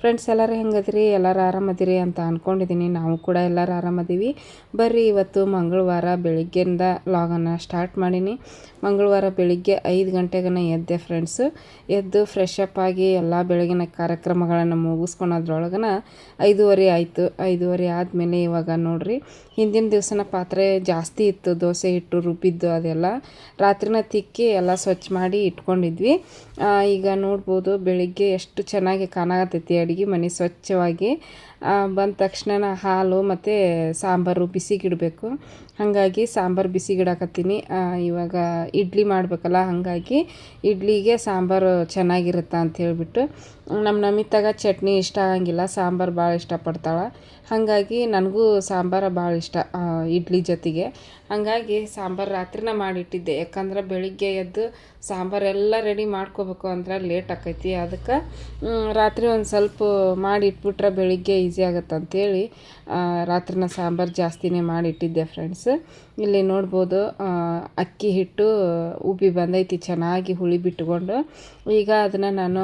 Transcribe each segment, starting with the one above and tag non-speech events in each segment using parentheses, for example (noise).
friends ಎಲ್ಲರೂ ಹೆಂಗದ್ರಿ? ಎಲ್ಲರೂ ಆರಾಮದಿರಿ? ಅಂತ ಅಂದ್ಕೊಂಡಿದ್ದೀನಿ ನಾವು ಕೂಡ ಎಲ್ಲರೂ ಆರಾಮದೀವಿ. ಬರ್ರಿ, ಇವತ್ತು ಮಂಗಳವಾರ ಬೆಳಿಗ್ಗೆಯಿಂದ ಲಾಗನ್ನು ಸ್ಟಾರ್ಟ್ ಮಾಡೀನಿ. ಮಂಗಳವಾರ ಬೆಳಿಗ್ಗೆ ಐದು ಗಂಟೆಗನ ಎದ್ದೆ ಫ್ರೆಂಡ್ಸು ಎದ್ದು ಫ್ರೆಶ್ ಅಪ್ ಆಗಿ ಎಲ್ಲ ಬೆಳಗಿನ ಕಾರ್ಯಕ್ರಮಗಳನ್ನು ಮುಗಿಸ್ಕೊಳೋದ್ರೊಳಗನ ಐದೂವರೆ ಆಯಿತು. ಐದೂವರೆ ಆದಮೇಲೆ ಇವಾಗ ನೋಡಿರಿ, ಹಿಂದಿನ ದಿವಸನ ಪಾತ್ರೆ ಜಾಸ್ತಿ ಇತ್ತು. ದೋಸೆ ಹಿಟ್ಟು, ರುಬ್ಬಿದ್ದು ಅದೆಲ್ಲ ರಾತ್ರಿನ ತಿಕ್ಕಿ ಎಲ್ಲ ಸ್ವಚ್ಛ ಮಾಡಿ ಇಟ್ಕೊಂಡಿದ್ವಿ. ಈಗ ನೋಡ್ಬೋದು ಬೆಳಿಗ್ಗೆ ಎಷ್ಟು ಚೆನ್ನಾಗಿ ಕಾಣಾಕತ್ತೈತಿ. ಅಡುಗೆ ಮನೆ ಸ್ವಚ್ಛವಾಗಿ ಬಂದ ತಕ್ಷಣ ಹಾಲು ಮತ್ತು ಸಾಂಬಾರು ಬಿಸಿಗಿಡಬೇಕು. ಹಾಗಾಗಿ ಸಾಂಬಾರು ಬಿಸಿಗಿಡಾಕತ್ತೀನಿ. ಇವಾಗ ಇಡ್ಲಿ ಮಾಡಬೇಕಲ್ಲ, ಹಾಗಾಗಿ ಇಡ್ಲಿಗೆ ಸಾಂಬಾರು ಚೆನ್ನಾಗಿರುತ್ತೆ ಅಂತ ಹೇಳ್ಬಿಟ್ಟು, ನಮ್ಮ ನಮಿತಾಗ ಚಟ್ನಿ ಇಷ್ಟ ಆಗಂಗಿಲ್ಲ, ಸಾಂಬಾರು ಭಾಳ ಇಷ್ಟಪಡ್ತಾಳೆ. ಹಾಗಾಗಿ ನನಗೂ ಸಾಂಬಾರು ಭಾಳ ಇಷ್ಟ ಇಡ್ಲಿ ಜೊತೆಗೆ. ಹಾಗಾಗಿ ಸಾಂಬಾರು ರಾತ್ರಿನ ಮಾಡಿಟ್ಟಿದ್ದೆ. ಯಾಕಂದ್ರೆ ಬೆಳಿಗ್ಗೆ ಎದ್ದು ಸಾಂಬಾರೆಲ್ಲ ರೆಡಿ ಮಾಡ್ಕೋಬೇಕು ಅಂದ್ರೆ ಲೇಟ್ ಆಕೈತಿ. ಅದಕ್ಕೆ ರಾತ್ರಿ ಒಂದು ಸ್ವಲ್ಪ ಮಾಡಿಟ್ಬಿಟ್ರೆ ಬೆಳಿಗ್ಗೆ ಈಸಿ ಆಗುತ್ತೆ ಅಂತೇಳಿ ರಾತ್ರಿನ ಸಾಂಬಾರು ಜಾಸ್ತಿನೇ ಮಾಡಿಟ್ಟಿದ್ದೆ ಫ್ರೆಂಡ್ಸ್ ಇಲ್ಲಿ ನೋಡ್ಬೋದು ಅಕ್ಕಿ ಹಿಟ್ಟು ಉಬ್ಬಿ ಬಂದೈತಿ, ಚೆನ್ನಾಗಿ ಹುಳಿ ಬಿಟ್ಕೊಂಡು. ಈಗ ಅದನ್ನು ನಾನು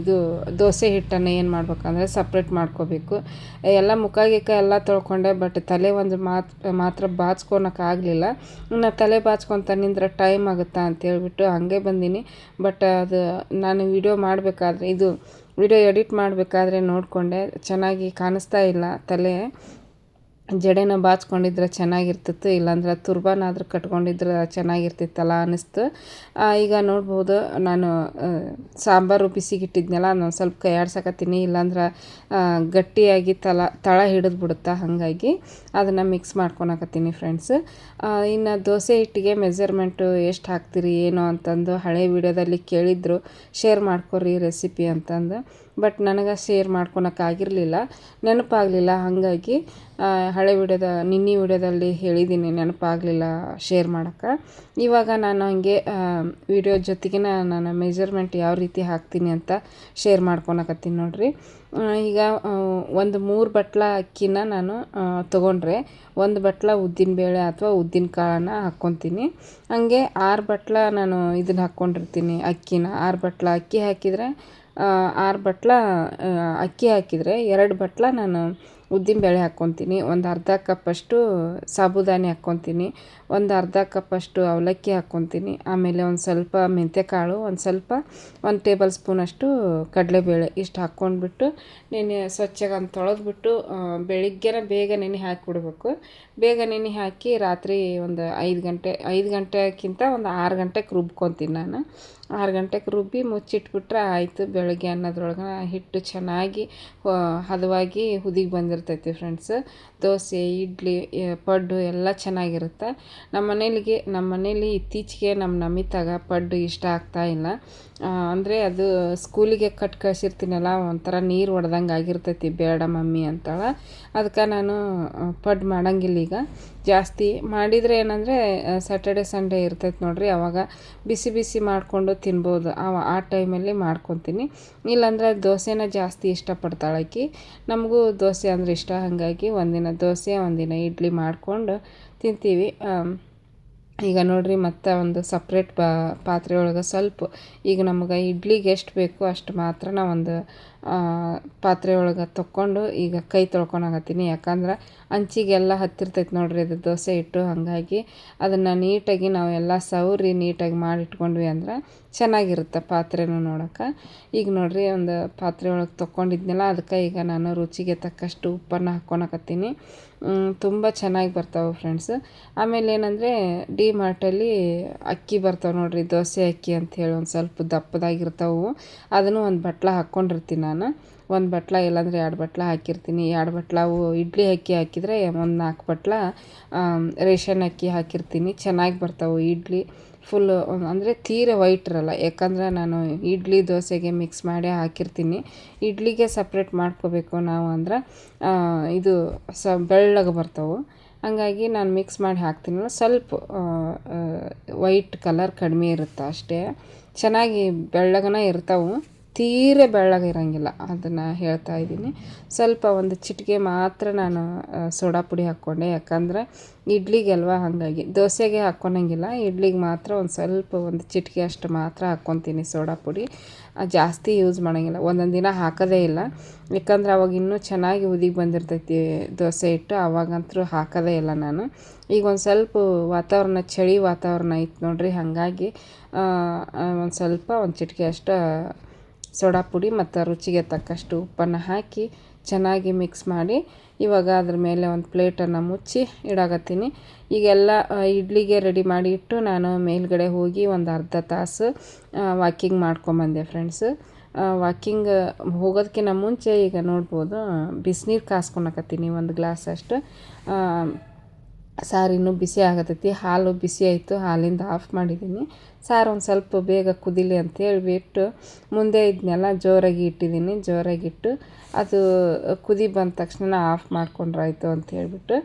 ಇದು ದೋಸೆ ಹಿಟ್ಟನ್ನು ಏನು ಮಾಡ್ಬೇಕಂದ್ರೆ ಸಪ್ರೇಟ್ ಮಾಡ್ಕೋಬೇಕು. ಎಲ್ಲ ಮುಖ ಗಿಕ್ಕ ಎಲ್ಲ ತೊಳ್ಕೊಂಡೆ ಬಟ್ ತಲೆ ಒಂದು ಮಾತು, ಮಾತ್ರ ಬಾಚ್ಕೊಳಕ್ಕಾಗಲಿಲ್ಲ ಇನ್ನು ತಲೆ ಬಾಚ್ಕೊತ ನಿಂದ್ರೆ ಟೈಮ್ ಆಗುತ್ತಾ ಅಂತೇಳ್ಬಿಟ್ಟು ಹಾಗೆ ಬಂದೀನಿ. ಬಟ್ ಅದು ನಾನು ವಿಡಿಯೋ ಮಾಡಬೇಕಾದ್ರೆ, ಇದು ವಿಡಿಯೋ ಎಡಿಟ್ ಮಾಡಬೇಕಾದ್ರೆ ನೋಡಿಕೊಂಡೆ, ಚೆನ್ನಾಗಿ ಕಾಣಿಸ್ತಾ ಇಲ್ಲ ತಲೆ. ಜಡೆನ ಬಾಚ್ಕೊಂಡಿದ್ರೆ ಚೆನ್ನಾಗಿರ್ತಿತ್ತು, ಇಲ್ಲಾಂದ್ರೆ ತುರ್ಬಾನಾದ್ರೂ ಕಟ್ಕೊಂಡಿದ್ರೆ ಚೆನ್ನಾಗಿರ್ತಿತ್ತಲ್ಲ ಅನ್ನಿಸ್ತು. ಈಗ ನೋಡ್ಬೋದು, ನಾನು ಸಾಂಬಾರು ಬಿಸಿಗಿಟ್ಟಿದ್ನಲ್ಲ ನಾನು ಸ್ವಲ್ಪ ಕೈ ಆಡ್ಸಕತ್ತೀನಿ ಇಲ್ಲಾಂದ್ರೆ ಗಟ್ಟಿಯಾಗಿ ತಲ, ತಳ ಹಿಡಿದು ಬಿಡುತ್ತಾ ಹಾಗಾಗಿ. ಅದನ್ನು ಮಿಕ್ಸ್ ಮಾಡ್ಕೊಳಕತ್ತೀನಿ ಫ್ರೆಂಡ್ಸ್ ಇನ್ನು ದೋಸೆ ಹಿಟ್ಟಿಗೆ ಮೆಜರ್ಮೆಂಟು ಎಷ್ಟು ಹಾಕ್ತೀರಿ, ಏನು ಅಂತಂದು ಹಳೆ ವಿಡಿಯೋದಲ್ಲಿ ಕೇಳಿದ್ರು ಶೇರ್ ಮಾಡ್ಕೊರಿ ರೆಸಿಪಿ ಅಂತಂದು. ಬಟ್ ನನಗೆ ಶೇರ್ ಮಾಡ್ಕೊಳಕ್ಕಾಗಿರಲಿಲ್ಲ ನೆನಪಾಗಲಿಲ್ಲ, ಹಾಗಾಗಿ ಹಳೆ ವಿಡಿಯೋದ, ನಿನ್ನೆ ವಿಡಿಯೋದಲ್ಲಿ ಹೇಳಿದ್ದೀನಿ ನೆನಪಾಗಲಿಲ್ಲ ಶೇರ್ ಮಾಡೋಕ್ಕೆ ಇವಾಗ ನಾನು ಹಂಗೆ ವಿಡಿಯೋ ಜೊತೆಗೆ ನಾನು ಮೆಜರ್ಮೆಂಟ್ ಯಾವ ರೀತಿ ಹಾಕ್ತೀನಿ ಅಂತ ಶೇರ್ ಮಾಡ್ಕೊಳಕತ್ತೀನಿ ನೋಡಿರಿ. ಈಗ ಒಂದು ಮೂರು ಬಟ್ಲ ಅಕ್ಕಿನ ನಾನು ತೊಗೊಂಡ್ರೆ, ಒಂದು ಬಟ್ಲ ಉದ್ದಿನಬೇಳೆ ಅಥವಾ ಉದ್ದಿನ ಕಾಳನ್ನ ಹಾಕ್ಕೊತೀನಿ. ಹಾಗೆ ಆರು ಬಟ್ಲ ನಾನು ಇದನ್ನ ಹಾಕ್ಕೊಂಡಿರ್ತೀನಿ, ಅಕ್ಕಿನ. ಆರು ಬಟ್ಲ ಅಕ್ಕಿ ಹಾಕಿದರೆ ಆರು ಬಟ್ಲ ಅಕ್ಕಿ ಹಾಕಿದರೆ ಎರಡು ಬಟ್ಲ ನಾನು ಉದ್ದಿನಬೇಳೆ ಹಾಕ್ಕೊತೀನಿ. ಒಂದು ಅರ್ಧ ಕಪ್ಪಷ್ಟು ಸಾಬುದಾನಿ ಹಾಕ್ಕೊತೀನಿ. ಒಂದು ಅರ್ಧ ಕಪ್ಪಷ್ಟು ಅವಲಕ್ಕಿ ಹಾಕ್ಕೊತೀನಿ. ಆಮೇಲೆ ಒಂದು ಸ್ವಲ್ಪ ಮೆಂತ್ಯಕಾಳು, ಒಂದು ಸ್ವಲ್ಪ ಒಂದು ಟೇಬಲ್ ಸ್ಪೂನಷ್ಟು ಕಡಲೆಬೇಳೆ ಇಷ್ಟು ಹಾಕ್ಕೊಂಡ್ಬಿಟ್ಟು ನೆನೆ ಸ್ವಚ್ಛಗೆ ಅಂತ ತೊಳೆದ್ಬಿಟ್ಟು ಬೆಳಿಗ್ಗೆನ ಬೇಗ ನೆನೆ ಹಾಕಿಬಿಡ್ಬೇಕು. ಬೇಗ ನೆನೆ ಹಾಕಿ ರಾತ್ರಿ ಒಂದು ಐದು ಗಂಟೆ, ಐದು ಗಂಟೆಗಿಂತ ಒಂದು ಆರು ಗಂಟೆಗೆ ರುಬ್ಕೊತೀನಿ ನಾನು. ಆರು ಗಂಟೆಗೆ ರುಬ್ಬಿ ಮುಚ್ಚಿಟ್ಬಿಟ್ರೆ ಆಯಿತು ಬೆಳಗ್ಗೆ ಅನ್ನೋದ್ರೊಳಗೆ ಹಿಟ್ಟು ಚೆನ್ನಾಗಿ ಹದವಾಗಿ ಹುದಿಗೆ ಬಂದಿರ್ತೈತಿ ಫ್ರೆಂಡ್ಸ್ ದೋಸೆ, ಇಡ್ಲಿ ಪಡ್ಡು ಎಲ್ಲ ಚೆನ್ನಾಗಿರುತ್ತೆ. ನಮ್ಮ ಮನೇಲಿಗೆ, ನಮ್ಮ ಮನೇಲಿ ಇತ್ತೀಚೆಗೆ ನಮ್ಮ ನಮಿತಾಗ ಪಡ್ಡು ಇಷ್ಟ ಆಗ್ತಾ ಇಲ್ಲ. ಅಂದರೆ ಅದು ಸ್ಕೂಲಿಗೆ ಕಟ್ ಕಳಿಸಿರ್ತೀನಲ್ಲ, ಒಂಥರ ನೀರು ಹೊಡೆದಂಗೆ ಆಗಿರ್ತೈತಿ ಬೇಡ ಮಮ್ಮಿ ಅಂತಾಳೆ. ಅದಕ್ಕೆ ನಾನು ಪಡ್ಡು ಮಾಡಂಗಿಲ್ಲ ಈಗ. ಜಾಸ್ತಿ ಮಾಡಿದರೆ ಏನಂದರೆ ಸ್ಯಾಟರ್ಡೆ ಸಂಡೇ ಇರ್ತೈತೆ ನೋಡಿರಿ. ಅವಾಗ ಬಿಸಿ ಬಿಸಿ ಮಾಡಿಕೊಂಡು ತಿನ್ಬೋದು. ಅವ ಆ ಟೈಮಲ್ಲಿ ಮಾಡ್ಕೊತೀನಿ. ಇಲ್ಲಾಂದರೆ ದೋಸೆನ ಜಾಸ್ತಿ ಇಷ್ಟಪಡ್ತಾಳೆ ಆಕಿ. ನಮಗೂ ದೋಸೆ ಅಂದರೆ ಇಷ್ಟ. ಹಾಗಾಗಿ ಒಂದಿನ ದೋಸೆ, ಒಂದಿನ ಇಡ್ಲಿ ಮಾಡಿಕೊಂಡು ತಿಂತೀವಿ. ಈಗ ನೋಡಿರಿ ಮತ್ತೆ ಒಂದು ಸಪ್ರೇಟ್ ಪಾತ್ರೆ ಒಳಗೆ ಸ್ವಲ್ಪ. ಈಗ ನಮ್ಗೆ ಇಡ್ಲಿಗೆ ಎಷ್ಟು ಬೇಕು ಅಷ್ಟು ಮಾತ್ರ ಒಂದು ಪಾತ್ರೆ ಒಳಗೆ ತಕ್ಕೊಂಡು ಈಗ ಕೈ ತೊಳ್ಕೊಳಕತ್ತೀನಿ ಯಾಕಂದ್ರೆ ಅಂಚಿಗೆಲ್ಲ ಹತ್ತಿರ್ತೈತೆ ನೋಡಿರಿ ಅದು ದೋಸೆ ಇಟ್ಟು ಹಾಗಾಗಿ. ಅದನ್ನು ನೀಟಾಗಿ ನಾವೆಲ್ಲ ಸವರಿ ನೀಟಾಗಿ ಮಾಡಿಟ್ಕೊಂಡ್ವಿ ಅಂದ್ರೆ ಚೆನ್ನಾಗಿರುತ್ತೆ ಪಾತ್ರೆನೂ ನೋಡೋಕೆ ಈಗ ನೋಡಿರಿ ಒಂದು ಪಾತ್ರೆ ಒಳಗೆ ತೊಗೊಂಡಿದ್ನಲ್ಲ ಅದಕ್ಕೆ ಈಗ ನಾನು ರುಚಿಗೆ ತಕ್ಕಷ್ಟು ಉಪ್ಪನ್ನು ಹಾಕ್ಕೊಳಕತ್ತೀನಿ ತುಂಬ ಚೆನ್ನಾಗಿ ಬರ್ತಾವೆ ಫ್ರೆಂಡ್ಸ್ ಆಮೇಲೆ ಏನಂದರೆ ಡಿ ಮಾರ್ಟಲ್ಲಿ ಅಕ್ಕಿ ಬರ್ತಾವೆ ನೋಡಿರಿ, ದೋಸೆ ಅಕ್ಕಿ ಅಂಥೇಳಿ ಒಂದು ಸ್ವಲ್ಪ ದಪ್ಪದಾಗಿರ್ತಾವೆ. ಅದನ್ನು ಒಂದು ಬಟ್ಲ ಹಾಕ್ಕೊಂಡಿರ್ತೀನಿ ನಾನು. ಒಂದು ಬಟ್ಲ, ಇಲ್ಲಾಂದರೆ ಎರಡು ಬಟ್ಲ ಹಾಕಿರ್ತೀನಿ. ಎರಡು ಬಟ್ಲವು ಇಡ್ಲಿ ಅಕ್ಕಿ ಹಾಕಿದರೆ ಒಂದು ನಾಲ್ಕು ಬಟ್ಲ ರೇಷನ್ ಅಕ್ಕಿ ಹಾಕಿರ್ತೀನಿ. ಚೆನ್ನಾಗಿ ಬರ್ತಾವೆ ಇಡ್ಲಿ. ಫುಲ್ಲು ಅಂದರೆ ತೀರ ವೈಟ್ ಇರಲ್ಲ. ಯಾಕಂದ್ರೆ ನಾನು ಇಡ್ಲಿ ದೋಸೆಗೆ ಮಿಕ್ಸ್ ಮಾಡಿ ಹಾಕಿರ್ತೀನಿ. ಇಡ್ಲಿಗೆ ಸಪ್ರೇಟ್ ಮಾಡ್ಕೋಬೇಕು ನಾವು ಅಂದ್ರೆ ಇದು ಸ, ಬೆಳ್ಳಗೆ ಬರ್ತವೆ. ಹಾಗಾಗಿ ನಾನು ಮಿಕ್ಸ್ ಮಾಡಿ ಹಾಕ್ತೀನಲ್ಲ ಸ್ವಲ್ಪ ವೈಟ್ ಕಲರ್ ಕಡಿಮೆ ಇರುತ್ತೆ ಅಷ್ಟೇ. ಚೆನ್ನಾಗಿ ಬೆಳ್ಳಗನ ಇರ್ತಾವೆ. ತೀರ ಬೆಳ್ಳಗಿರಂಗಿಲ್ಲ ಅದನ್ನು ಹೇಳ್ತಾ ಇದ್ದೀನಿ. ಸ್ವಲ್ಪ ಒಂದು ಚಿಟಿಕೆ ಮಾತ್ರ ನಾನು ಸೋಡಾ ಪುಡಿ ಹಾಕ್ಕೊಂಡೆ. ಯಾಕಂದ್ರೆ ಇಡ್ಲಿಗೆ ಹಾಗಾಗಿ. ದೋಸೆಗೆ ಹಾಕ್ಕೊಳಂಗಿಲ್ಲ ಇಡ್ಲಿಗೆ ಮಾತ್ರ ಒಂದು ಸ್ವಲ್ಪ ಒಂದು ಚಿಟಿಕೆ ಅಷ್ಟು ಮಾತ್ರ ಹಾಕ್ಕೊತೀನಿ ಸೋಡಾ ಪುಡಿ. ಜಾಸ್ತಿ ಯೂಸ್ ಮಾಡೋಂಗಿಲ್ಲ, ಒಂದೊಂದು ದಿನ ಹಾಕೋದೇ ಇಲ್ಲ. ಯಾಕಂದ್ರೆ ಅವಾಗ ಇನ್ನೂ ಚೆನ್ನಾಗಿ ಉದಿಗೆ ಬಂದಿರ್ತೈತಿ ದೋಸೆ ಇಟ್ಟು ಅವಾಗಂತೂ ಹಾಕೋದೇ ಇಲ್ಲ ನಾನು. ಈಗ ಒಂದು ಸ್ವಲ್ಪ ವಾತಾವರಣ, ಚಳಿ ವಾತಾವರಣ ಇತ್ತು ನೋಡಿರಿ, ಹಾಗಾಗಿ ಒಂದು ಸ್ವಲ್ಪ ಒಂದು ಚಿಟಿಕೆ ಅಷ್ಟು ಸೋಡಾ ಪುಡಿ ಮತ್ತು ರುಚಿಗೆ ತಕ್ಕಷ್ಟು ಉಪ್ಪನ್ನು ಹಾಕಿ ಚೆನ್ನಾಗಿ ಮಿಕ್ಸ್ ಮಾಡಿ ಇವಾಗ ಅದ್ರ ಮೇಲೆ ಒಂದು ಪ್ಲೇಟನ್ನು ಮುಚ್ಚಿ ಇಡಾಕತ್ತೀನಿ. ಈಗೆಲ್ಲ ಇಡ್ಲಿಗೆ ರೆಡಿ ಮಾಡಿ ಇಟ್ಟು ನಾನು ಮೇಲ್ಗಡೆ ಹೋಗಿ ಒಂದು ಅರ್ಧ ತಾಸು ವಾಕಿಂಗ್ ಮಾಡ್ಕೊಂಬಂದೆ ಫ್ರೆಂಡ್ಸ್. ವಾಕಿಂಗ್ ಹೋಗೋದಕ್ಕಿಂತ ಮುಂಚೆ ಈಗ ನೋಡ್ಬೋದು ಬಿಸಿನೀರು ಕಾಸ್ಕೊಳಕತ್ತೀನಿ ಒಂದು ಗ್ಲಾಸ್ ಅಷ್ಟು. ಸಾರು ಇನ್ನೂ ಬಿಸಿ ಆಗತೈತಿ. ಹಾಲು ಬಿಸಿ ಆಯಿತು. ಹಾಲಿಂದ ಆಫ್ ಮಾಡಿದ್ದೀನಿ ಸಾರು ಒಂದು ಸ್ವಲ್ಪ ಬೇಗ ಕುದಿಲಿ ಅಂತ ಹೇಳಿಬಿಟ್ಟು ಮುಂದೆ ಇದನ್ನೆಲ್ಲ ಜೋರಾಗಿ ಇಟ್ಟಿದ್ದೀನಿ ಜೋರಾಗಿಟ್ಟು ಅದು ಕುದಿ ಬಂದ ತಕ್ಷಣ ಆಫ್ ಮಾಡ್ಕೊಂಡ್ರಾಯ್ತು ಅಂತ ಹೇಳಿಬಿಟ್ಟು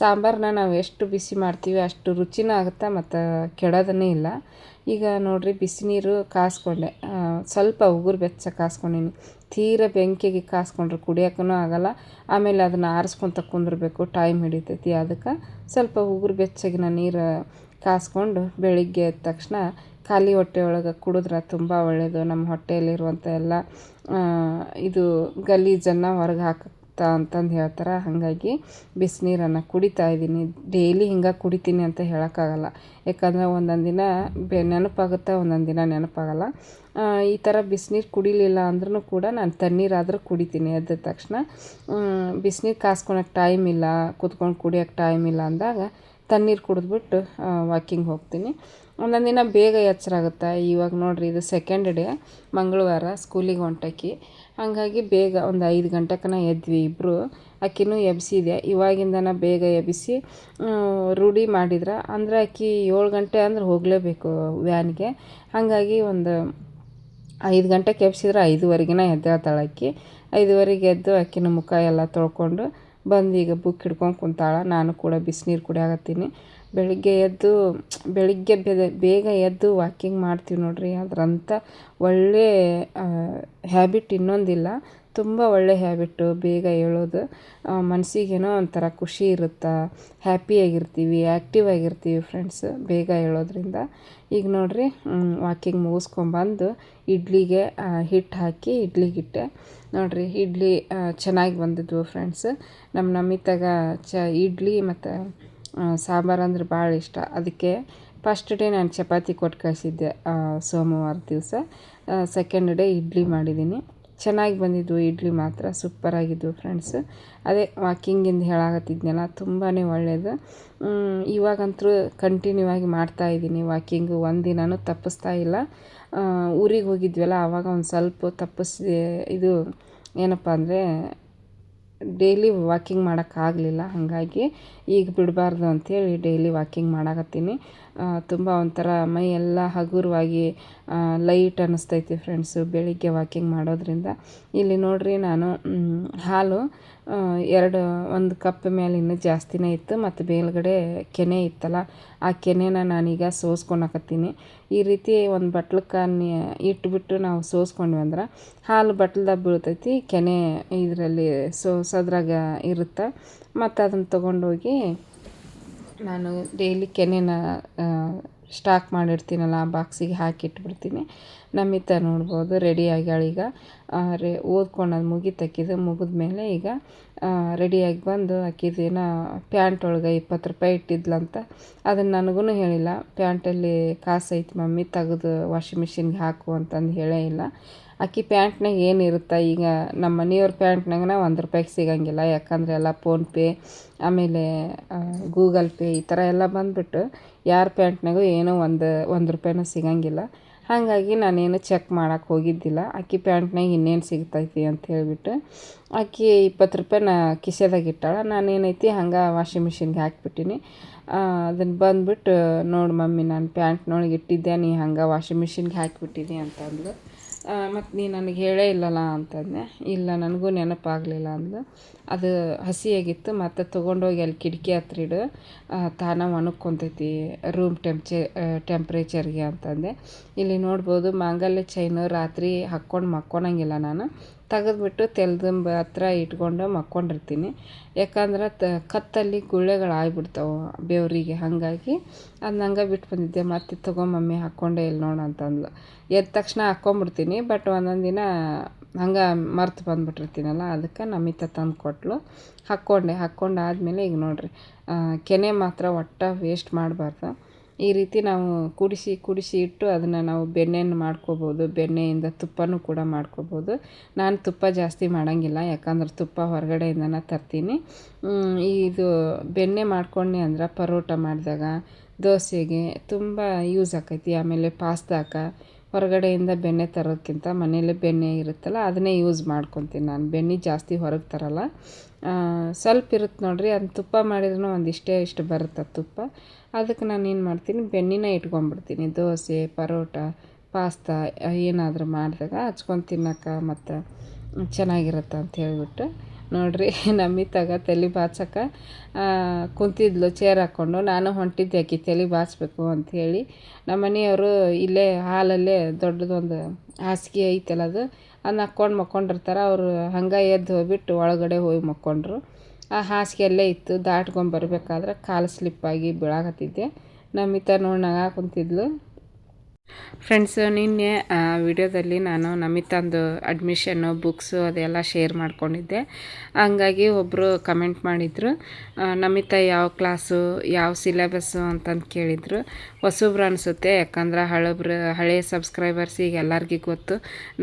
ಸಾಂಬಾರನ್ನ ನಾವು ಎಷ್ಟು ಬಿಸಿ ಮಾಡ್ತೀವಿ ಅಷ್ಟು ರುಚಿನೂ ಆಗುತ್ತೆ ಮತ್ತು ಕೆಡೋದನ್ನೇ ಇಲ್ಲ. ಈಗ ನೋಡಿರಿ ಬಿಸಿ ನೀರು ಕಾಸ್ಕೊಂಡೆ. ಸ್ವಲ್ಪ ಉಗುರು ಬೆಚ್ಚ ಕಾಸ್ಕೊಂಡೀನಿ. ತೀರ ಬೆಂಕಿಗೆ ಕಾಸ್ಕೊಂಡ್ರೆ ಕುಡಿಯೋಕ್ಕೂ ಆಗೋಲ್ಲ. ಆಮೇಲೆ ಅದನ್ನು ಆರಿಸ್ಕೊಂತ ಕುಂದಿರಬೇಕು, ಟೈಮ್ ಹಿಡಿತೈತಿ. ಅದಕ್ಕೆ ಸ್ವಲ್ಪ ಉಗುರು ಬೆಚ್ಚಗಿನ ನೀರು ಕಾಸ್ಕೊಂಡು ಬೆಳಿಗ್ಗೆ ಎದ್ದ ತಕ್ಷಣ ಖಾಲಿ ಹೊಟ್ಟೆ ಒಳಗೆ ಕುಡಿದ್ರೆ ತುಂಬ ಒಳ್ಳೆಯದು ನಮ್ಮ ಹೊಟ್ಟೆಯಲ್ಲಿರುವಂಥ ಎಲ್ಲ ಇದು ಗಲೀಜನ್ನು ಹೊರಗೆ ಹಾಕುತ್ತಾ ಅಂತಂದು ಹೇಳ್ತಾರೆ. ಹಾಗಾಗಿ ಬಿಸಿನೀರನ್ನು ಕುಡಿತಾ ಇದ್ದೀನಿ. ಡೈಲಿ ಹಿಂಗೆ ಕುಡಿತೀನಿ ಅಂತ ಹೇಳೋಕ್ಕಾಗಲ್ಲ. ಯಾಕಂದರೆ ಒಂದೊಂದು ದಿನ ಬೆ ನೆನಪಾಗುತ್ತೆ ಒಂದೊಂದು ದಿನ ನೆನಪಾಗಲ್ಲ. ಈ ಥರ ಬಿಸಿನೀರು ಕುಡಿಲಿಲ್ಲ ಅಂದ್ರೂ ಕೂಡ ನಾನು ತಣ್ಣೀರಾದರೂ ಕುಡಿತೀನಿ ಎದ್ದ ತಕ್ಷಣ. ಬಿಸಿನೀರು ಕಾಸ್ಕೊಳಕ್ಕೆ ಟೈಮ್ ಇಲ್ಲ, ಕುತ್ಕೊಂಡು ಕುಡಿಯೋಕ್ಕೆ ಟೈಮ್ ಇಲ್ಲ ಅಂದಾಗ ತಣ್ಣೀರು ಕುಡಿದ್ಬಿಟ್ಟು ವಾಕಿಂಗ್ ಹೋಗ್ತೀನಿ. ಒಂದೊಂದು ದಿನ ಬೇಗ ಎಚ್ಚರಾಗುತ್ತೆ? ಇವಾಗ ನೋಡಿರಿ, ಇದು ಸೆಕೆಂಡ್ ಡೇ ಮಂಗಳವಾರ ಸ್ಕೂಲಿಗೆ ಹೊಂಟಾಕಿ. ಹಾಗಾಗಿ ಬೇಗ ಒಂದು ಐದು ಗಂಟೆಕನ ಎದ್ವಿ ಇಬ್ಬರು ಆಕಿನೂ ಎಬ್ಸಿದೆ ಇವಾಗಿಂದನ ಬೇಗ ಎಬ್ಬಿಸಿ ರೂಢಿ ಮಾಡಿದ್ರೆ. ಅಂದ್ರೆ ಅಕ್ಕಿ ಏಳು ಗಂಟೆ ಅಂದ್ರೆ ಹೋಗಲೇಬೇಕು ವ್ಯಾನ್ಗೆ. ಹಾಗಾಗಿ ಒಂದು ಐದು ಗಂಟೆಗೆ ಎಬ್ಸಿದ್ರೆ ಐದುವರೆಗಿನ ಎದ್ದೇಳ್ತಾಳೆ ಆಕೆ. ಐದುವರೆಗೆ ಎದ್ದು ಆಕಿನ ಮುಖ ಎಲ್ಲ ತೊಳ್ಕೊಂಡು ಬಂದು ಈಗ ಬುಕ್ ಹಿಡ್ಕೊಂಡು ಕುಂತಾಳೆ. ನಾನು ಕೂಡ ಬಿಸಿನೀರು ಕುಡಿಯಾಕತ್ತೀನಿ. ಬೆಳಿಗ್ಗೆ ಎದ್ದು, ಬೆಳಿಗ್ಗೆ ಬೇಗ ಎದ್ದು ವಾಕಿಂಗ್ ಮಾಡ್ತೀವಿ ನೋಡಿರಿ. ಅದರಂಥ ಒಳ್ಳೆ ಹ್ಯಾಬಿಟ್ ಇನ್ನೊಂದಿಲ್ಲ. ತುಂಬ ಒಳ್ಳೆ ಹ್ಯಾಬಿಟ್ಟು ಬೇಗ ಏಳೋದು ಮನಸ್ಸಿಗೇನೋ ಒಂಥರ ಖುಷಿ ಇರುತ್ತೆ? ಹ್ಯಾಪಿಯಾಗಿರ್ತೀವಿ ಆ್ಯಕ್ಟಿವ್ ಆಗಿರ್ತೀವಿ ಫ್ರೆಂಡ್ಸ್ ಬೇಗ ಏಳೋದ್ರಿಂದ ಈಗ ನೋಡಿರಿ ವಾಕಿಂಗ್ ಮುಗಿಸ್ಕೊಂಬಂದು ಇಡ್ಲಿಗೆ ಹಿಟ್ಟು ಹಾಕಿ ಇಡ್ಲಿಗಿಟ್ಟೆ. ನೋಡಿರಿ, ಇಡ್ಲಿ ಚೆನ್ನಾಗಿ ಬಂದಿದ್ವು ಫ್ರೆಂಡ್ಸ್ ನಮ್ಮ ನಮ್ಮಿತ್ತಾಗ ಚ, ಇಡ್ಲಿ ಮತ್ತು ಸಾಂಬಾರು ಅಂದ್ರೆ ಭಾಳ ಇಷ್ಟ. ಅದಕ್ಕೆ ಫಸ್ಟ್ ಡೇ ನಾನು ಚಪಾತಿ ಕೊಟ್ಟು ಕಳಿಸಿದ್ದೆ ಸೋಮವಾರ ದಿವಸ. ಸೆಕೆಂಡ್ ಡೇ ಇಡ್ಲಿ ಮಾಡಿದ್ದೀನಿ. ಚೆನ್ನಾಗಿ ಬಂದಿದ್ವು ಇಡ್ಲಿ ಮಾತ್ರ ಸೂಪರಾಗಿದ್ವು ಫ್ರೆಂಡ್ಸ್ ಅದೇ ವಾಕಿಂಗಿಂದ ಹೇಳಾಕತ್ತಿದ್ನಲ್ಲ ತುಂಬಾ ಒಳ್ಳೆಯದು ಇವಾಗಂತೂ ಕಂಟಿನ್ಯೂ ಆಗಿ ಮಾಡ್ತಾಯಿದ್ದೀನಿ ವಾಕಿಂಗು ಒಂದು ದಿನವೂ ತಪ್ಪಿಸ್ತಾ ಇಲ್ಲ. ಊರಿಗೆ ಹೋಗಿದ್ವಲ್ಲ ಆವಾಗ ಒಂದು ಸ್ವಲ್ಪ ತಪ್ಪಿಸಿ ಇದು, ಏನಪ್ಪ ಅಂದರೆ ಡೈಲಿ ವಾಕಿಂಗ್ ಮಾಡೋಕ್ಕಾಗಲಿಲ್ಲ. ಹಾಗಾಗಿ ಈಗ ಬಿಡಬಾರ್ದು ಅಂತೇಳಿ ಡೈಲಿ ವಾಕಿಂಗ್ ಮಾಡಾಕತ್ತೀನಿ. ತುಂಬ ಒಂಥರ ಮೈ ಎಲ್ಲ ಹಗುರವಾಗಿ ಲೈಟ್ ಅನ್ನಿಸ್ತೈತಿ ಫ್ರೆಂಡ್ಸು ಬೆಳಿಗ್ಗೆ ವಾಕಿಂಗ್ ಮಾಡೋದ್ರಿಂದ. ಇಲ್ಲಿ ನೋಡಿರಿ ನಾನು ಹಾಲು ಎರಡು, ಒಂದು ಕಪ್ ಮೇಲೆ ಇನ್ನೂ ಜಾಸ್ತಿನೇ ಇತ್ತು, ಮತ್ತು ಮೇಲ್ಗಡೆ ಕೆನೆ ಇತ್ತಲ್ಲ, ಆ ಕೆನೆನ ನಾನೀಗ ಸೋಸ್ಕೊಳಕತ್ತೀನಿ ಈ ರೀತಿ ಒಂದು ಬಟ್ಲಕ್ಕೆ ಇಟ್ಬಿಟ್ಟು ನಾವು ಸೋಸ್ಕೊಂಡ್ವಿ ಅಂದ್ರೆ, ಹಾಲು ಬಟ್ಲ್ದಾಗ ಬೀಳ್ತೈತಿ, ಕೆನೆ ಇದರಲ್ಲಿ ಸೋಸೋದ್ರಾಗ ಇರುತ್ತೆ, ಮತ್ತು ಅದನ್ನು ತೊಗೊಂಡೋಗಿ ನಾನು ಡೈಲಿ ಕೆನೆನ ಸ್ಟಾಕ್ ಮಾಡಿರ್ತೀನಲ್ಲ ಆ ಬಾಕ್ಸಿಗೆ ಹಾಕಿಟ್ಬಿಡ್ತೀನಿ. ನಮಿತ ನೋಡ್ಬೋದು ರೆಡಿ ಈಗ. ರೇ ಅದು ಮುಗಿತಕ್ಕಿದು ಮುಗಿದ ಮೇಲೆ ಈಗ ರೆಡಿಯಾಗಿ ಬಂದು ಆಕಿದೇನೋ ಪ್ಯಾಂಟ್ ಒಳಗೆ ಇಪ್ಪತ್ತು ರೂಪಾಯಿ ಇಟ್ಟಿದ್ಲಂತ. ಅದನ್ನು ನನಗೂ ಹೇಳಿಲ್ಲ. ಪ್ಯಾಂಟಲ್ಲಿ ಕಾಸು ಐತಿ ಮಮ್ಮಿ, ತೆಗೆದು ವಾಷಿಂಗ್ ಮಿಷಿನ್ಗೆ ಹಾಕು ಅಂತಂದು ಹೇಳೇ ಇಲ್ಲ. ಆಕಿ ಪ್ಯಾಂಟ್ನಾಗ ಏನಿರುತ್ತೆ ಈಗ ನಮ್ಮ ಮನೆಯವ್ರ ಪ್ಯಾಂಟ್ನಾಗನ ಒಂದು ರೂಪಾಯಿಗೆ ಸಿಗೋಂಗಿಲ್ಲ. ಯಾಕಂದರೆ ಎಲ್ಲ ಪೋನ್ಪೇ ಆಮೇಲೆ ಗೂಗಲ್ ಪೇ ಈ ಥರ ಎಲ್ಲ ಬಂದುಬಿಟ್ಟು ಯಾರ ಪ್ಯಾಂಟ್ನಾಗೂ ಏನೋ ಒಂದು ಒಂದು ರೂಪಾಯಿನೂ ಸಿಗೋಂಗಿಲ್ಲ. ಹಾಗಾಗಿ ನಾನೇನು ಚೆಕ್ ಮಾಡೋಕೆ ಹೋಗಿದ್ದಿಲ್ಲ. ಆಕೆ ಪ್ಯಾಂಟ್ನಾಗ ಇನ್ನೇನು ಸಿಗ್ತೈತಿ ಅಂತ ಹೇಳಿಬಿಟ್ಟು ಆಕೆ ಇಪ್ಪತ್ತು ರೂಪಾಯಿನ ಕಿಸೆದಾಗ ಇಟ್ಟಾಳ. ನಾನೇನೈತಿ, ಹಂಗೆ ವಾಷಿಂಗ್ ಮಿಷಿನ್ಗೆ ಹಾಕಿಬಿಟ್ಟಿನಿ. ಅದನ್ನು ಬಂದುಬಿಟ್ಟು ನೋಡು ಮಮ್ಮಿ, ನಾನು ಪ್ಯಾಂಟ್ನೊಳಗೆ ಇಟ್ಟಿದ್ದೆ ನೀ ಹಂಗೆ ವಾಷಿಂಗ್ ಮಿಷಿನ್ಗೆ ಹಾಕಿಬಿಟ್ಟಿದ್ದೆ ಅಂತಂದ್ಲು. ಮತ್ತು ನೀ ನನಗೆ ಹೇಳೇ ಇಲ್ಲಲ್ಲ ಅಂತಂದೆ ಇಲ್ಲ, ನನಗೂ ನೆನಪಾಗಲಿಲ್ಲ ಅಂದ್ಲು. ಅದು ಹಸಿಯಾಗಿತ್ತು, ಮತ್ತು ತೊಗೊಂಡೋಗಿ ಅಲ್ಲಿ ಕಿಟಕಿ ಹತ್ರ ಇಡು. ತಾನ ಒಣಗ್ಕೊಂತೈತಿ ರೂಮ್ ಟೆಂಪ್ಚೆ ಟೆಂಪ್ರೇಚರ್ಗೆ ಅಂತಂದೆ. ಇಲ್ಲಿ ನೋಡ್ಬೋದು, ಮಾಂಗಲ್ಯ ಚೈನು ರಾತ್ರಿ ಹಾಕ್ಕೊಂಡು ಮಕ್ಕೊಳಂಗಿಲ್ಲ ನಾನು. ತೆಗೆದ್ಬಿಟ್ಟು ತೆಲ್ದಂಬ ಹತ್ರ ಇಟ್ಕೊಂಡು ಮಕ್ಕೊಂಡಿರ್ತೀನಿ. ಯಾಕಂದ್ರೆ ತ, ಕತ್ತಲ್ಲಿ ಗುಳ್ಳೆಗಳು ಆಗ್ಬಿಡ್ತಾವೆ ಬೆವರಿಗೆ. ಹಾಗಾಗಿ ಅದು ನಂಗೆ ಬಿಟ್ಟು ಬಂದಿದ್ದೆ. ಮತ್ತೆ ತಗೋ ಮಮ್ಮಿ ಹಾಕ್ಕೊಂಡೆ ಇಲ್ಲಿ ನೋಡು ಅಂತಂದ್ಲು. ಎದ್ದ ತಕ್ಷಣ ಹಾಕ್ಕೊಂಬಿಡ್ತೀನಿ ಬಟ್ ಒಂದೊಂದು ದಿನ ಹಂಗೆ ಮರ್ತು ಬಂದುಬಿಟ್ಟಿರ್ತೀನಲ್ಲ, ಅದಕ್ಕೆ ನಮಿತ ತಂದು ಕೊಟ್ಟಳು ಹಾಕ್ಕೊಂಡೆ ಹಾಕ್ಕೊಂಡಾದ್ಮೇಲೆ ಈಗ ನೋಡಿರಿ ಕೆನೆ ಮಾತ್ರ ಒಟ್ಟು ವೇಸ್ಟ್ ಮಾಡಬಾರ್ದು. ಈ ರೀತಿ ನಾವು ಕುಡಿಸಿ ಕುಡಿಸಿ ಇಟ್ಟು ಅದನ್ನು ನಾವು ಬೆಣ್ಣೆಯನ್ನು ಮಾಡ್ಕೋಬೋದು. ಬೆಣ್ಣೆಯಿಂದ ತುಪ್ಪನೂ ಕೂಡ ಮಾಡ್ಕೋಬೋದು. ನಾನು ತುಪ್ಪ ಜಾಸ್ತಿ ಮಾಡೋಂಗಿಲ್ಲ, ಯಾಕಂದ್ರೆ ತುಪ್ಪ ಹೊರಗಡೆಯಿಂದನೇ ತರ್ತೀನಿ. ಇದು ಬೆಣ್ಣೆ ಮಾಡ್ಕೊಂಡೆ ಅಂದ್ರೆ ಪರೋಟ ಮಾಡಿದಾಗ ದೋಸೆಗೆ ತುಂಬ ಯೂಸ್ ಆಕೈತಿ. ಆಮೇಲೆ ಪಾಸ್ತಾಕ ಹೊರಗಡೆಯಿಂದ ಬೆಣ್ಣೆ ತರೋದಕ್ಕಿಂತ ಮನೆಯಲ್ಲೇ ಬೆಣ್ಣೆ ಇರುತ್ತಲ್ಲ, ಅದನ್ನೇ ಯೂಸ್ ಮಾಡ್ಕೊತೀನಿ ನಾನು. ಬೆಣ್ಣೆ ಜಾಸ್ತಿ ಹೊರಗೆ ತರಲ್ಲ. ಸ್ವಲ್ಪ ಇರುತ್ತೆ ನೋಡಿರಿ. ಅದು ತುಪ್ಪ ಮಾಡಿದ್ರೂ ಒಂದು ಇಷ್ಟೇ ಇಷ್ಟು ಬರುತ್ತೆ ತುಪ್ಪ. ಅದಕ್ಕೆ ನಾನು ಏನು ಮಾಡ್ತೀನಿ, ಬೆಣ್ಣೆನ ಇಟ್ಕೊಂಡ್ಬಿಡ್ತೀನಿ ದೋಸೆ, ಪರೋಟ, ಪಾಸ್ತಾ, ಏನಾದರೂ ಮಾಡಿದಾಗ ಹಚ್ಕೊಂಡು ತಿನ್ನೋಕೆ ಮತ್ತು ಚೆನ್ನಾಗಿರುತ್ತೆ ಅಂತ ಹೇಳಿಬಿಟ್ಟು ನೋಡಿರಿ ನಮಿತಾಗ ತಲೆ ಬಾಚಕ್ಕೆ ಕುಂತಿದ್ಲು ಚೇರ್ ಹಾಕ್ಕೊಂಡು ನಾನು ಹೊಂಟಿದ್ದೆ ಆಕೆ ತಲೆ ಬಾಚಬೇಕು ಅಂಥೇಳಿ ನಮ್ಮ ಮನೆಯವರು ಇಲ್ಲೇ ಹಾಲಲ್ಲೇ ದೊಡ್ಡದೊಂದು ಹಾಸಿಗೆ ಐತಲ್ಲ ಅದು, ಅದನ್ನ ಹಾಕ್ಕೊಂಡು ಮಕ್ಕೊಂಡಿರ್ತಾರೆ. ಅವರು ಹಂಗೆ ಎದ್ದು ಹೋಗ್ಬಿಟ್ಟು ಒಳಗಡೆ ಹೋಗಿ ಮಕ್ಕೊಂಡ್ರು. ಆ ಹಾಸಿಗೆ ಎಲ್ಲ ಇತ್ತು ದಾಟ್ಕೊಂಬರ್ಬೇಕಾದ್ರೆ ಕಾಲು ಸ್ಲಿಪ್ಪಾಗಿ ಬೀಳಾಕತ್ತಿದ್ದೆ. ನಮಿತಾ ನೋಡಿ ನಗಾ ಕುಂತಿದ್ಲು. ಫ್ರೆಂಡ್ಸ್ ನಿನ್ನೆ ವಿಡಿಯೋದಲ್ಲಿ ನಾನು ನಮಿತಾಂದು ಅಡ್ಮಿಷನ್ನು ಬುಕ್ಸು ಅದೆಲ್ಲ ಶೇರ್ ಮಾಡ್ಕೊಂಡಿದ್ದೆ. ಹಂಗಾಗಿ ಒಬ್ಬರು ಕಮೆಂಟ್ ಮಾಡಿದರು. ನಮಿತಾ, ಯಾವ ಕ್ಲಾಸು ಯಾವ ಸಿಲೆಬಸ್ಸು ಅಂತಂದು ಕೇಳಿದರು. ಹೊಸಬ್ರು ಅನಿಸುತ್ತೆ, ಯಾಕಂದ್ರೆ ಹಳಬ್ರು ಸಬ್ಸ್ಕ್ರೈಬರ್ಸ್ ಈಗ ಎಲ್ಲರಿಗೂ ಗೊತ್ತು.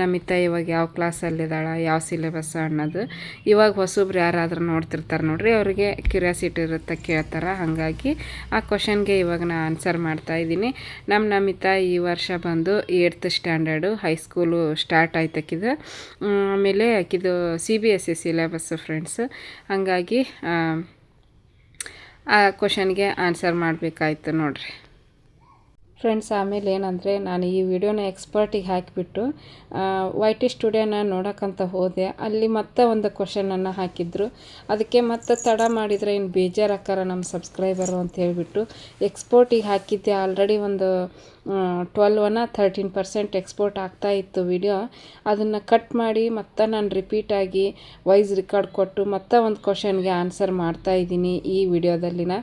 ನಮಿತಾ ಇವಾಗ ಯಾವ ಕ್ಲಾಸಲ್ಲಿದ್ದಾಳೆ ಯಾವ ಸಿಲೆಬಸ್ ಅನ್ನೋದು. ಇವಾಗ ಹೊಸಬ್ರು ಯಾರಾದರೂ ನೋಡ್ತಿರ್ತಾರೆ ನೋಡಿರಿ, ಅವರಿಗೆ ಕ್ಯೂರಿಯಾಸಿಟಿ ಇರುತ್ತೆ ಕೇಳ್ತಾರೆ. ಹಾಗಾಗಿ ಆ ಕ್ವಶನ್ಗೆ ಇವಾಗ ನಾನು ಆನ್ಸರ್ ಮಾಡ್ತಾ ಇದ್ದೀನಿ. ನಮ್ಮ ನಮಿತಾ ಈ ವರ್ಷ ಬಂದು eighth standard high school start ಆಯ್ತಕ್ಕಿದು ಆಮೇಲೆ ಆಕಿದು C B S C syllabus friends ಹಾಗಾಗಿ, ಆ ಕ್ವಶನ್ಗೆ ಆನ್ಸರ್ ಮಾಡಬೇಕಾಯ್ತು ನೋಡಿರಿ. ಫ್ರೆಂಡ್ಸ್ ಆಮೇಲೆ ಏನಂದರೆ ನಾನು ಈ ವಿಡಿಯೋನ ಎಕ್ಸ್ಪರ್ಟಿಗೆ ಹಾಕಿಬಿಟ್ಟು ವೈ ಟಿ ಸ್ಟುಡಿಯೋನ ನೋಡೋಕ್ಕಂತ ಹೋದೆ. ಅಲ್ಲಿ ಮತ್ತೆ ಒಂದು ಕ್ವಶನನ್ನು ಹಾಕಿದ್ರು. ಅದಕ್ಕೆ ಮತ್ತೆ ತಡ ಮಾಡಿದರೆ ಇನ್ನು ಬೇಜಾರಾಕಾರ ನಮ್ಮ ಸಬ್ಸ್ಕ್ರೈಬರು ಅಂತ ಹೇಳಿಬಿಟ್ಟು ಎಕ್ಸ್ಪರ್ಟಿಗೆ ಹಾಕಿದ್ದೆ. ಆಲ್ರೆಡಿ ಒಂದು ಟ್ವೆಲ್ವನ ಥರ್ಟೀನ್ ಪರ್ಸೆಂಟ್ ಎಕ್ಸ್ಪೋರ್ಟ್ ಆಗ್ತಾ ಇತ್ತು ವಿಡಿಯೋ ಅದನ್ನು ಕಟ್ ಮಾಡಿ ಮತ್ತೆ ನಾನು ರಿಪೀಟಾಗಿ ವೈಸ್ ರೆಕಾರ್ಡ್ ಕೊಟ್ಟು ಮತ್ತೆ ಒಂದು ಕ್ವಶನ್ಗೆ ಆನ್ಸರ್ ಮಾಡ್ತಾ ಇದ್ದೀನಿ ಈ ವಿಡಿಯೋದಲ್ಲಿನ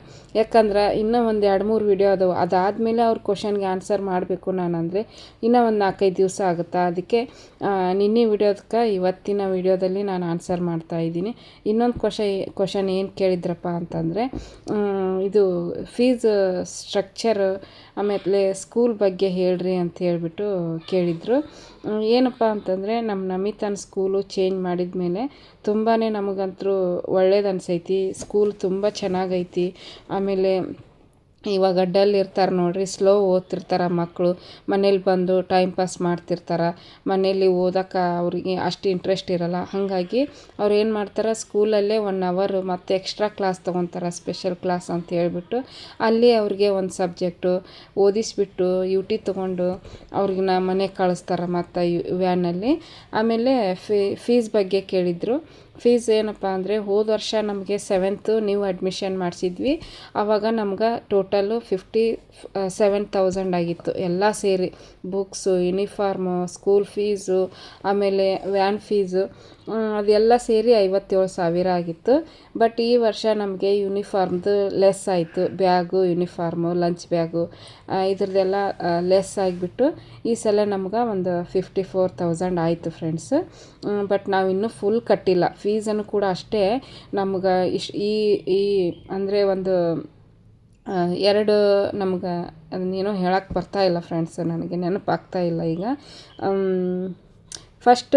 ಯಾಕಂದ್ರೆ ಇನ್ನೂ ಒಂದು ಎರಡು ಮೂರು ವಿಡಿಯೋ ಅದು ಅದಾದಮೇಲೆ ಅವ್ರ ಕ್ವಶನ್ಗೆ ಆನ್ಸರ್ ಮಾಡಬೇಕು ನಾನು ಅಂದರೆ ಇನ್ನೂ ಒಂದು ನಾಲ್ಕೈದು ದಿವಸ ಆಗುತ್ತಾ? ಅದಕ್ಕೆ ನಿನ್ನೆ ವಿಡಿಯೋದಕ್ಕೆ ಇವತ್ತಿನ ವಿಡಿಯೋದಲ್ಲಿ ನಾನು ಆನ್ಸರ್ ಮಾಡ್ತಾ ಇದ್ದೀನಿ. ಇನ್ನೊಂದು ಕ್ವಶ ಕ್ವಶನ್ ಏನು ಕೇಳಿದ್ರಪ್ಪ ಅಂತಂದರೆ ಇದು ಫೀಸ್ ಸ್ಟ್ರಕ್ಚರ್ ಆಮೇಲೆ ಸ್ಕೂಲ್ ಬಗ್ಗೆ ಹೇಳ್ರಿ ಅಂತ ಹೇಳಿಬಿಟ್ಟು ಕೇಳಿದರು. ಏನಪ್ಪ ಅಂತಂದರೆ ನಮ್ಮ ನಮಿತನ ಸ್ಕೂಲು ಚೇಂಜ್ ಮಾಡಿದ ಮೇಲೆ ತುಂಬಾ ನಮಗಂತೂ ಒಳ್ಳೇದು ಅನಿಸೈತಿ. ಸ್ಕೂಲ್ ತುಂಬ ಚೆನ್ನಾಗೈತಿ. ಆಮೇಲೆ ಇವಾಗ ಡಲ್ ಇರ್ತಾರೆ ನೋಡಿರಿ, ಸ್ಲೋ ಓದ್ತಿರ್ತಾರೆ ಮಕ್ಕಳು ಮನೇಲಿ ಬಂದು ಟೈಮ್ ಪಾಸ್ ಮಾಡ್ತಿರ್ತಾರೆ. ಮನೇಲಿ ಓದೋಕೆ ಅವ್ರಿಗೆ ಅಷ್ಟು ಇಂಟ್ರೆಸ್ಟ್ ಇರಲ್ಲ. ಹಾಗಾಗಿ ಅವ್ರು ಏನು ಮಾಡ್ತಾರೆ, ಸ್ಕೂಲಲ್ಲೇ ಒನ್ ಅವರ್ ಮತ್ತು ಎಕ್ಸ್ಟ್ರಾ ಕ್ಲಾಸ್ ತೊಗೊತಾರೆ ಸ್ಪೆಷಲ್ ಕ್ಲಾಸ್ ಅಂತ ಹೇಳಿಬಿಟ್ಟು ಅಲ್ಲಿ ಅವ್ರಿಗೆ ಒಂದು ಸಬ್ಜೆಕ್ಟು ಓದಿಸ್ಬಿಟ್ಟು ಯು ಟಿ ತೊಗೊಂಡು ಅವ್ರಿಗೆ ಮನೆಗೆ ಕಳಿಸ್ತಾರೆ ಮತ್ತು ವ್ಯಾನಲ್ಲಿ ಆಮೇಲೆ ಫೀಸ್ ಬಗ್ಗೆ ಕೇಳಿದರು. ಫೀಸ್ ಏನಪ್ಪ ಅಂದರೆ ಹೋದ ವರ್ಷ ನಮಗೆ ಸೆವೆಂತು ನೀವು ಅಡ್ಮಿಷನ್ ಮಾಡಿಸಿದ್ವಿ. ಆವಾಗ ನಮ್ಗೆ ಟೋಟಲು ಫಿಫ್ಟಿ ಸೆವೆನ್ ತೌಸಂಡ್ ಆಗಿತ್ತು. ಎಲ್ಲ ಸೇರಿ ಬುಕ್ಸು ಯೂನಿಫಾರ್ಮು ಸ್ಕೂಲ್ ಫೀಸು ಆಮೇಲೆ ವ್ಯಾನ್ ಫೀಸು ಅದೆಲ್ಲ ಸೇರಿ ಐವತ್ತೇಳು ಸಾವಿರ ಆಗಿತ್ತು. ಬಟ್ ಈ ವರ್ಷ ನಮಗೆ ಯೂನಿಫಾರ್ಮ್ದು ಲೆಸ್ ಆಯಿತು. ಬ್ಯಾಗು ಯೂನಿಫಾರ್ಮು ಲಂಚ್ ಬ್ಯಾಗು ಇದ್ರದ್ದೆಲ್ಲ ಲೆಸ್ ಆಗಿಬಿಟ್ಟು ಈ ಸಲ ನಮ್ಗೆ ಒಂದು ಫಿಫ್ಟಿ ಫೋರ್ ತೌಸಂಡ್ ಆಯಿತು ಫ್ರೆಂಡ್ಸ್ ಬಟ್ ನಾವು ಇನ್ನೂ ಫುಲ್ ಕಟ್ಟಿಲ್ಲ. ಫೀಸನ್ನು ಕೂಡ ಅಷ್ಟೇ ನಮ್ಗೆ ಇಶ್ ಈ ಈ ಅಂದರೆ ಒಂದು ಎರಡು ನಮ್ಗೆ ಅದನ್ನೇನೋ ಹೇಳಕ್ಕೆ ಬರ್ತಾ ಇಲ್ಲ ಫ್ರೆಂಡ್ಸ್ ನನಗೆ ನೆನಪಾಗ್ತಾ ಇಲ್ಲ ಈಗ. ಫಸ್ಟ್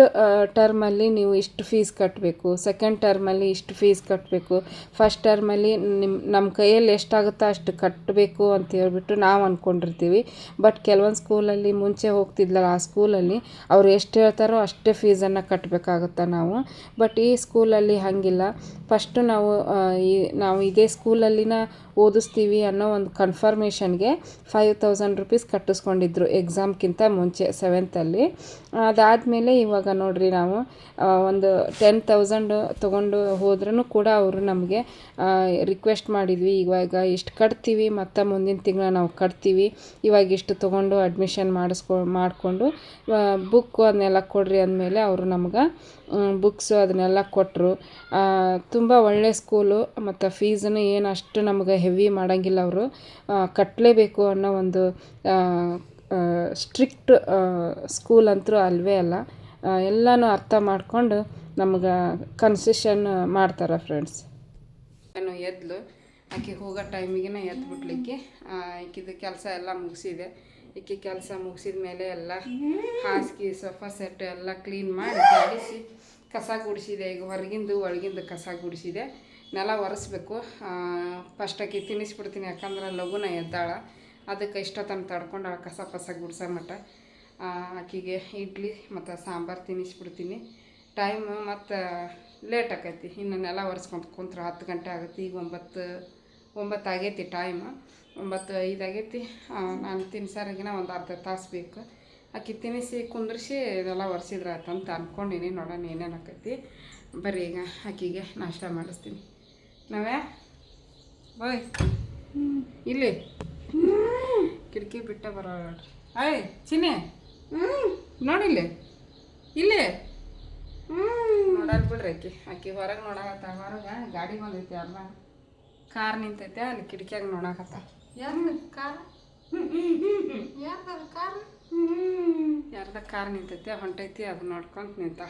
ಟರ್ಮಲ್ಲಿ ನೀವು ಇಷ್ಟು ಫೀಸ್ ಕಟ್ಟಬೇಕು ಸೆಕೆಂಡ್ ಟರ್ಮಲ್ಲಿ ಇಷ್ಟು ಫೀಸ್ ಕಟ್ಟಬೇಕು ಫಸ್ಟ್ ಟರ್ಮಲ್ಲಿ ನಿಮ್ಮ ನಮ್ಮ ಕೈಯಲ್ಲಿ ಎಷ್ಟಾಗುತ್ತೋ ಅಷ್ಟು ಕಟ್ಟಬೇಕು ಅಂತ ಹೇಳ್ಬಿಟ್ಟು ನಾವು ಅಂದ್ಕೊಂಡಿರ್ತೀವಿ ಬಟ್ ಕೆಲವೊಂದು ಸ್ಕೂಲಲ್ಲಿ ಮುಂಚೆ ಹೋಗ್ತಿದ್ಲಲ್ಲ ಆ ಸ್ಕೂಲಲ್ಲಿ ಅವ್ರು ಎಷ್ಟು ಹೇಳ್ತಾರೋ ಅಷ್ಟೇ ಫೀಸನ್ನು ಕಟ್ಟಬೇಕಾಗುತ್ತೆ ನಾವು. ಬಟ್ ಈ ಸ್ಕೂಲಲ್ಲಿ ಹಾಗಿಲ್ಲ. ಫಸ್ಟು ನಾವು ಈ, ನಾವು ಇದೇ ಸ್ಕೂಲಲ್ಲಿನ ಓದಿಸ್ತೀವಿ ಅನ್ನೋ ಒಂದು ಕನ್ಫರ್ಮೇಷನ್ಗೆ ಫೈವ್ ತೌಸಂಡ್ ರುಪೀಸ್ ಕಟ್ಟಿಸ್ಕೊಂಡಿದ್ರು ಎಕ್ಸಾಮ್ಗಿಂತ ಮುಂಚೆ ಸೆವೆಂತಲ್ಲಿ ಅದಾದಮೇಲೆ ಇವಾಗ ನೋಡ್ರಿ ನಾವು ಒಂದು ಟೆನ್ ತೌಸಂಡ್ ತೊಗೊಂಡು ಹೋದ್ರೂ ಕೂಡ ಅವರು ನಮಗೆ ರಿಕ್ವೆಸ್ಟ್ ಮಾಡಿದ್ವಿ. ಇವಾಗ ಇಷ್ಟು ಕಟ್ತೀವಿ, ಮತ್ತು ಮುಂದಿನ ತಿಂಗಳ ನಾವು ಕಟ್ತೀವಿ. ಇವಾಗ ಇಷ್ಟು ತೊಗೊಂಡು ಅಡ್ಮಿಷನ್ ಮಾಡಿಸ್ಕೊ, ಮಾಡಿಕೊಂಡು ಬುಕ್ಕು ಅದನ್ನೆಲ್ಲ ಕೊಡ್ರಿ ಅಂದಮೇಲೆ ಅವರು ನಮ್ಗೆ ಬುಕ್ಸು ಅದನ್ನೆಲ್ಲ ಕೊಟ್ಟರು ತುಂಬ ಒಳ್ಳೆ ಸ್ಕೂಲು ಮತ್ತು ಫೀಸನ್ನು ಏನು ಅಷ್ಟು ನಮ್ಗೆ ಹೆವಿ ಮಾಡೋಂಗಿಲ್ಲ ಅವರು. ಕಟ್ಟಲೇಬೇಕು ಅನ್ನೋ ಒಂದು ಸ್ಟ್ರಿಕ್ಟ್ ಸ್ಕೂಲ್ ಅಂತೂ ಅಲ್ವೇ ಅಲ್ಲ. ಎಲ್ಲನೂ ಅರ್ಥ ಮಾಡಿಕೊಂಡು ನಮ್ಗೆ ಕನ್ಸೆಷನ್ ಮಾಡ್ತಾರೆ ಫ್ರೆಂಡ್ಸ್. ನಾನು ಎದ್ಲು, ಆಕೆ ಹೋಗೋ ಟೈಮಿಗೆ ಎದ್ದು ಬಿಡ್ಲಿಕ್ಕೆ ಈಕಿದು ಕೆಲಸ ಎಲ್ಲ ಮುಗಿಸಿದೆ. ಈಕೆ ಕೆಲಸ ಮುಗಿಸಿದ ಮೇಲೆ ಎಲ್ಲ ಹಾಸಿಗೆ, ಸೋಫಾ ಸೆಟ್ ಎಲ್ಲ ಕ್ಲೀನ್ ಮಾಡಿ ಜಾಡಿಸಿ ಕಸ ಗುಡಿಸಿದೆ. ಈಗ ಹೊರಗಿಂದು, ಒಳಗಿಂದು ಕಸ ಗುಡಿಸಿದೆ. ನೆಲ ಒರೆಸ್ಬೇಕು. ಫಸ್ಟ್ ಆಕೆ ತಿನ್ನಿಸ್ಬಿಡ್ತೀನಿ ಯಾಕಂದ್ರೆ ಲಘುನ ಎದ್ದಾಳ. ಅದಕ್ಕೆ ಇಷ್ಟೊತ್ತನ ತಡ್ಕೊಂಡು ಕಸ ಪಸ ಗುಡ್ಸೋ ಮಟ್ಟ ಆಕಿಗೆ ಇಡ್ಲಿ ಮತ್ತು ಸಾಂಬಾರು ತಿನ್ನಿಸ್ಬಿಡ್ತೀನಿ. ಟೈಮ್ ಮತ್ತು ಲೇಟ್ ಆಕೈತಿ, ಇನ್ನು ನೆಲ ಕುಂತ್ರೆ ಹತ್ತು ಗಂಟೆ ಆಗುತ್ತೆ, ಈಗ ಒಂಬತ್ತು ಒಂಬತ್ತು ಆಗೈತಿ ಟೈಮ್ ಒಂಬತ್ತು ಐದು ಆಗೈತಿ ನಾನು ತಿನ್ಸಾರಿಗಿನ ಒಂದು ಅರ್ಧ ತಾಸು ಬೇಕು. ಆಕಿ ತಿನ್ನಿಸಿ, ಕುಂದ್ರಿಸಿ ಇದೆಲ್ಲ ಒರೆಸಿದ್ರೆ ಆಯ್ತಂತ ಅಂದ್ಕೊಂಡಿನಿ ನೋಡೋಣ ಏನೇನು ಆಕೈತಿ. ಬರೀ ಈಗ ಆಕಿಗೆ ನಾಷ್ಟ ಮಾಡಿಸ್ತೀನಿ. ನಾವೇ ಬಾಯ್ ಇಲ್ಲಿ. ಕಿಟಕಿ ಬಿಟ್ಟ ಬರೋ ಅಯ್ ಚಿನ್ನೆ. ಇಲ್ಲೇ. ಹ್ಞೂ ನೋಡಲ್ ಬಿಡ್ರಿ ಆಕಿ. ಆಕಿ ಹೊರಗೆ ನೋಡಕತ್ತ ಹೊರಗೆ ಗಾಡಿ ಬಂದೈತೆ ಅಲ್ಲ ಕಾರ್ ನಿಂತೈತೆ ಅಲ್ಲಿ ಕಿಟಕಿಯಾಗ ನೋಡಕತ್ತ. ಯಾರು ಕಾರ್? ಯಾರ್ದ ಕಾರ್? ಯಾರ್ದ ಕಾರ್ ನಿಂತೈತೆ ಹೊಂಟೈತಿ ಅದು ನೋಡ್ಕೊಂತ ನಿಂತ.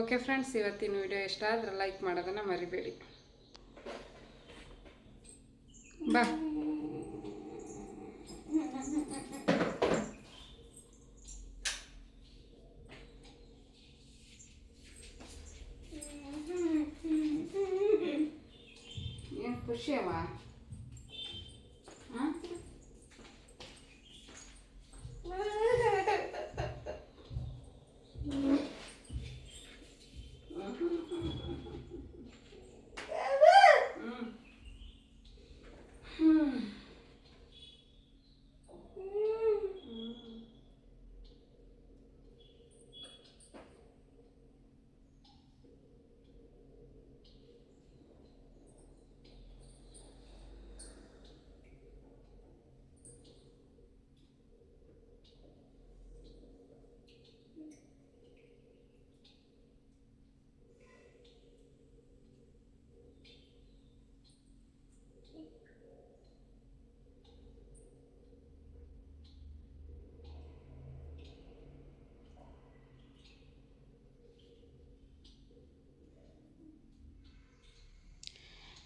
ಓಕೆ ಫ್ರೆಂಡ್ಸ್ ಇವತ್ತಿನ ವಿಡಿಯೋ ಇಷ್ಟ ಆದ್ರೆ ಲೈಕ್ ಮಾಡೋದನ್ನು ಮರಿಬೇಡಿ. ಬಾ. ಏನು ಖುಷಿ ಅವ ಹಾಂ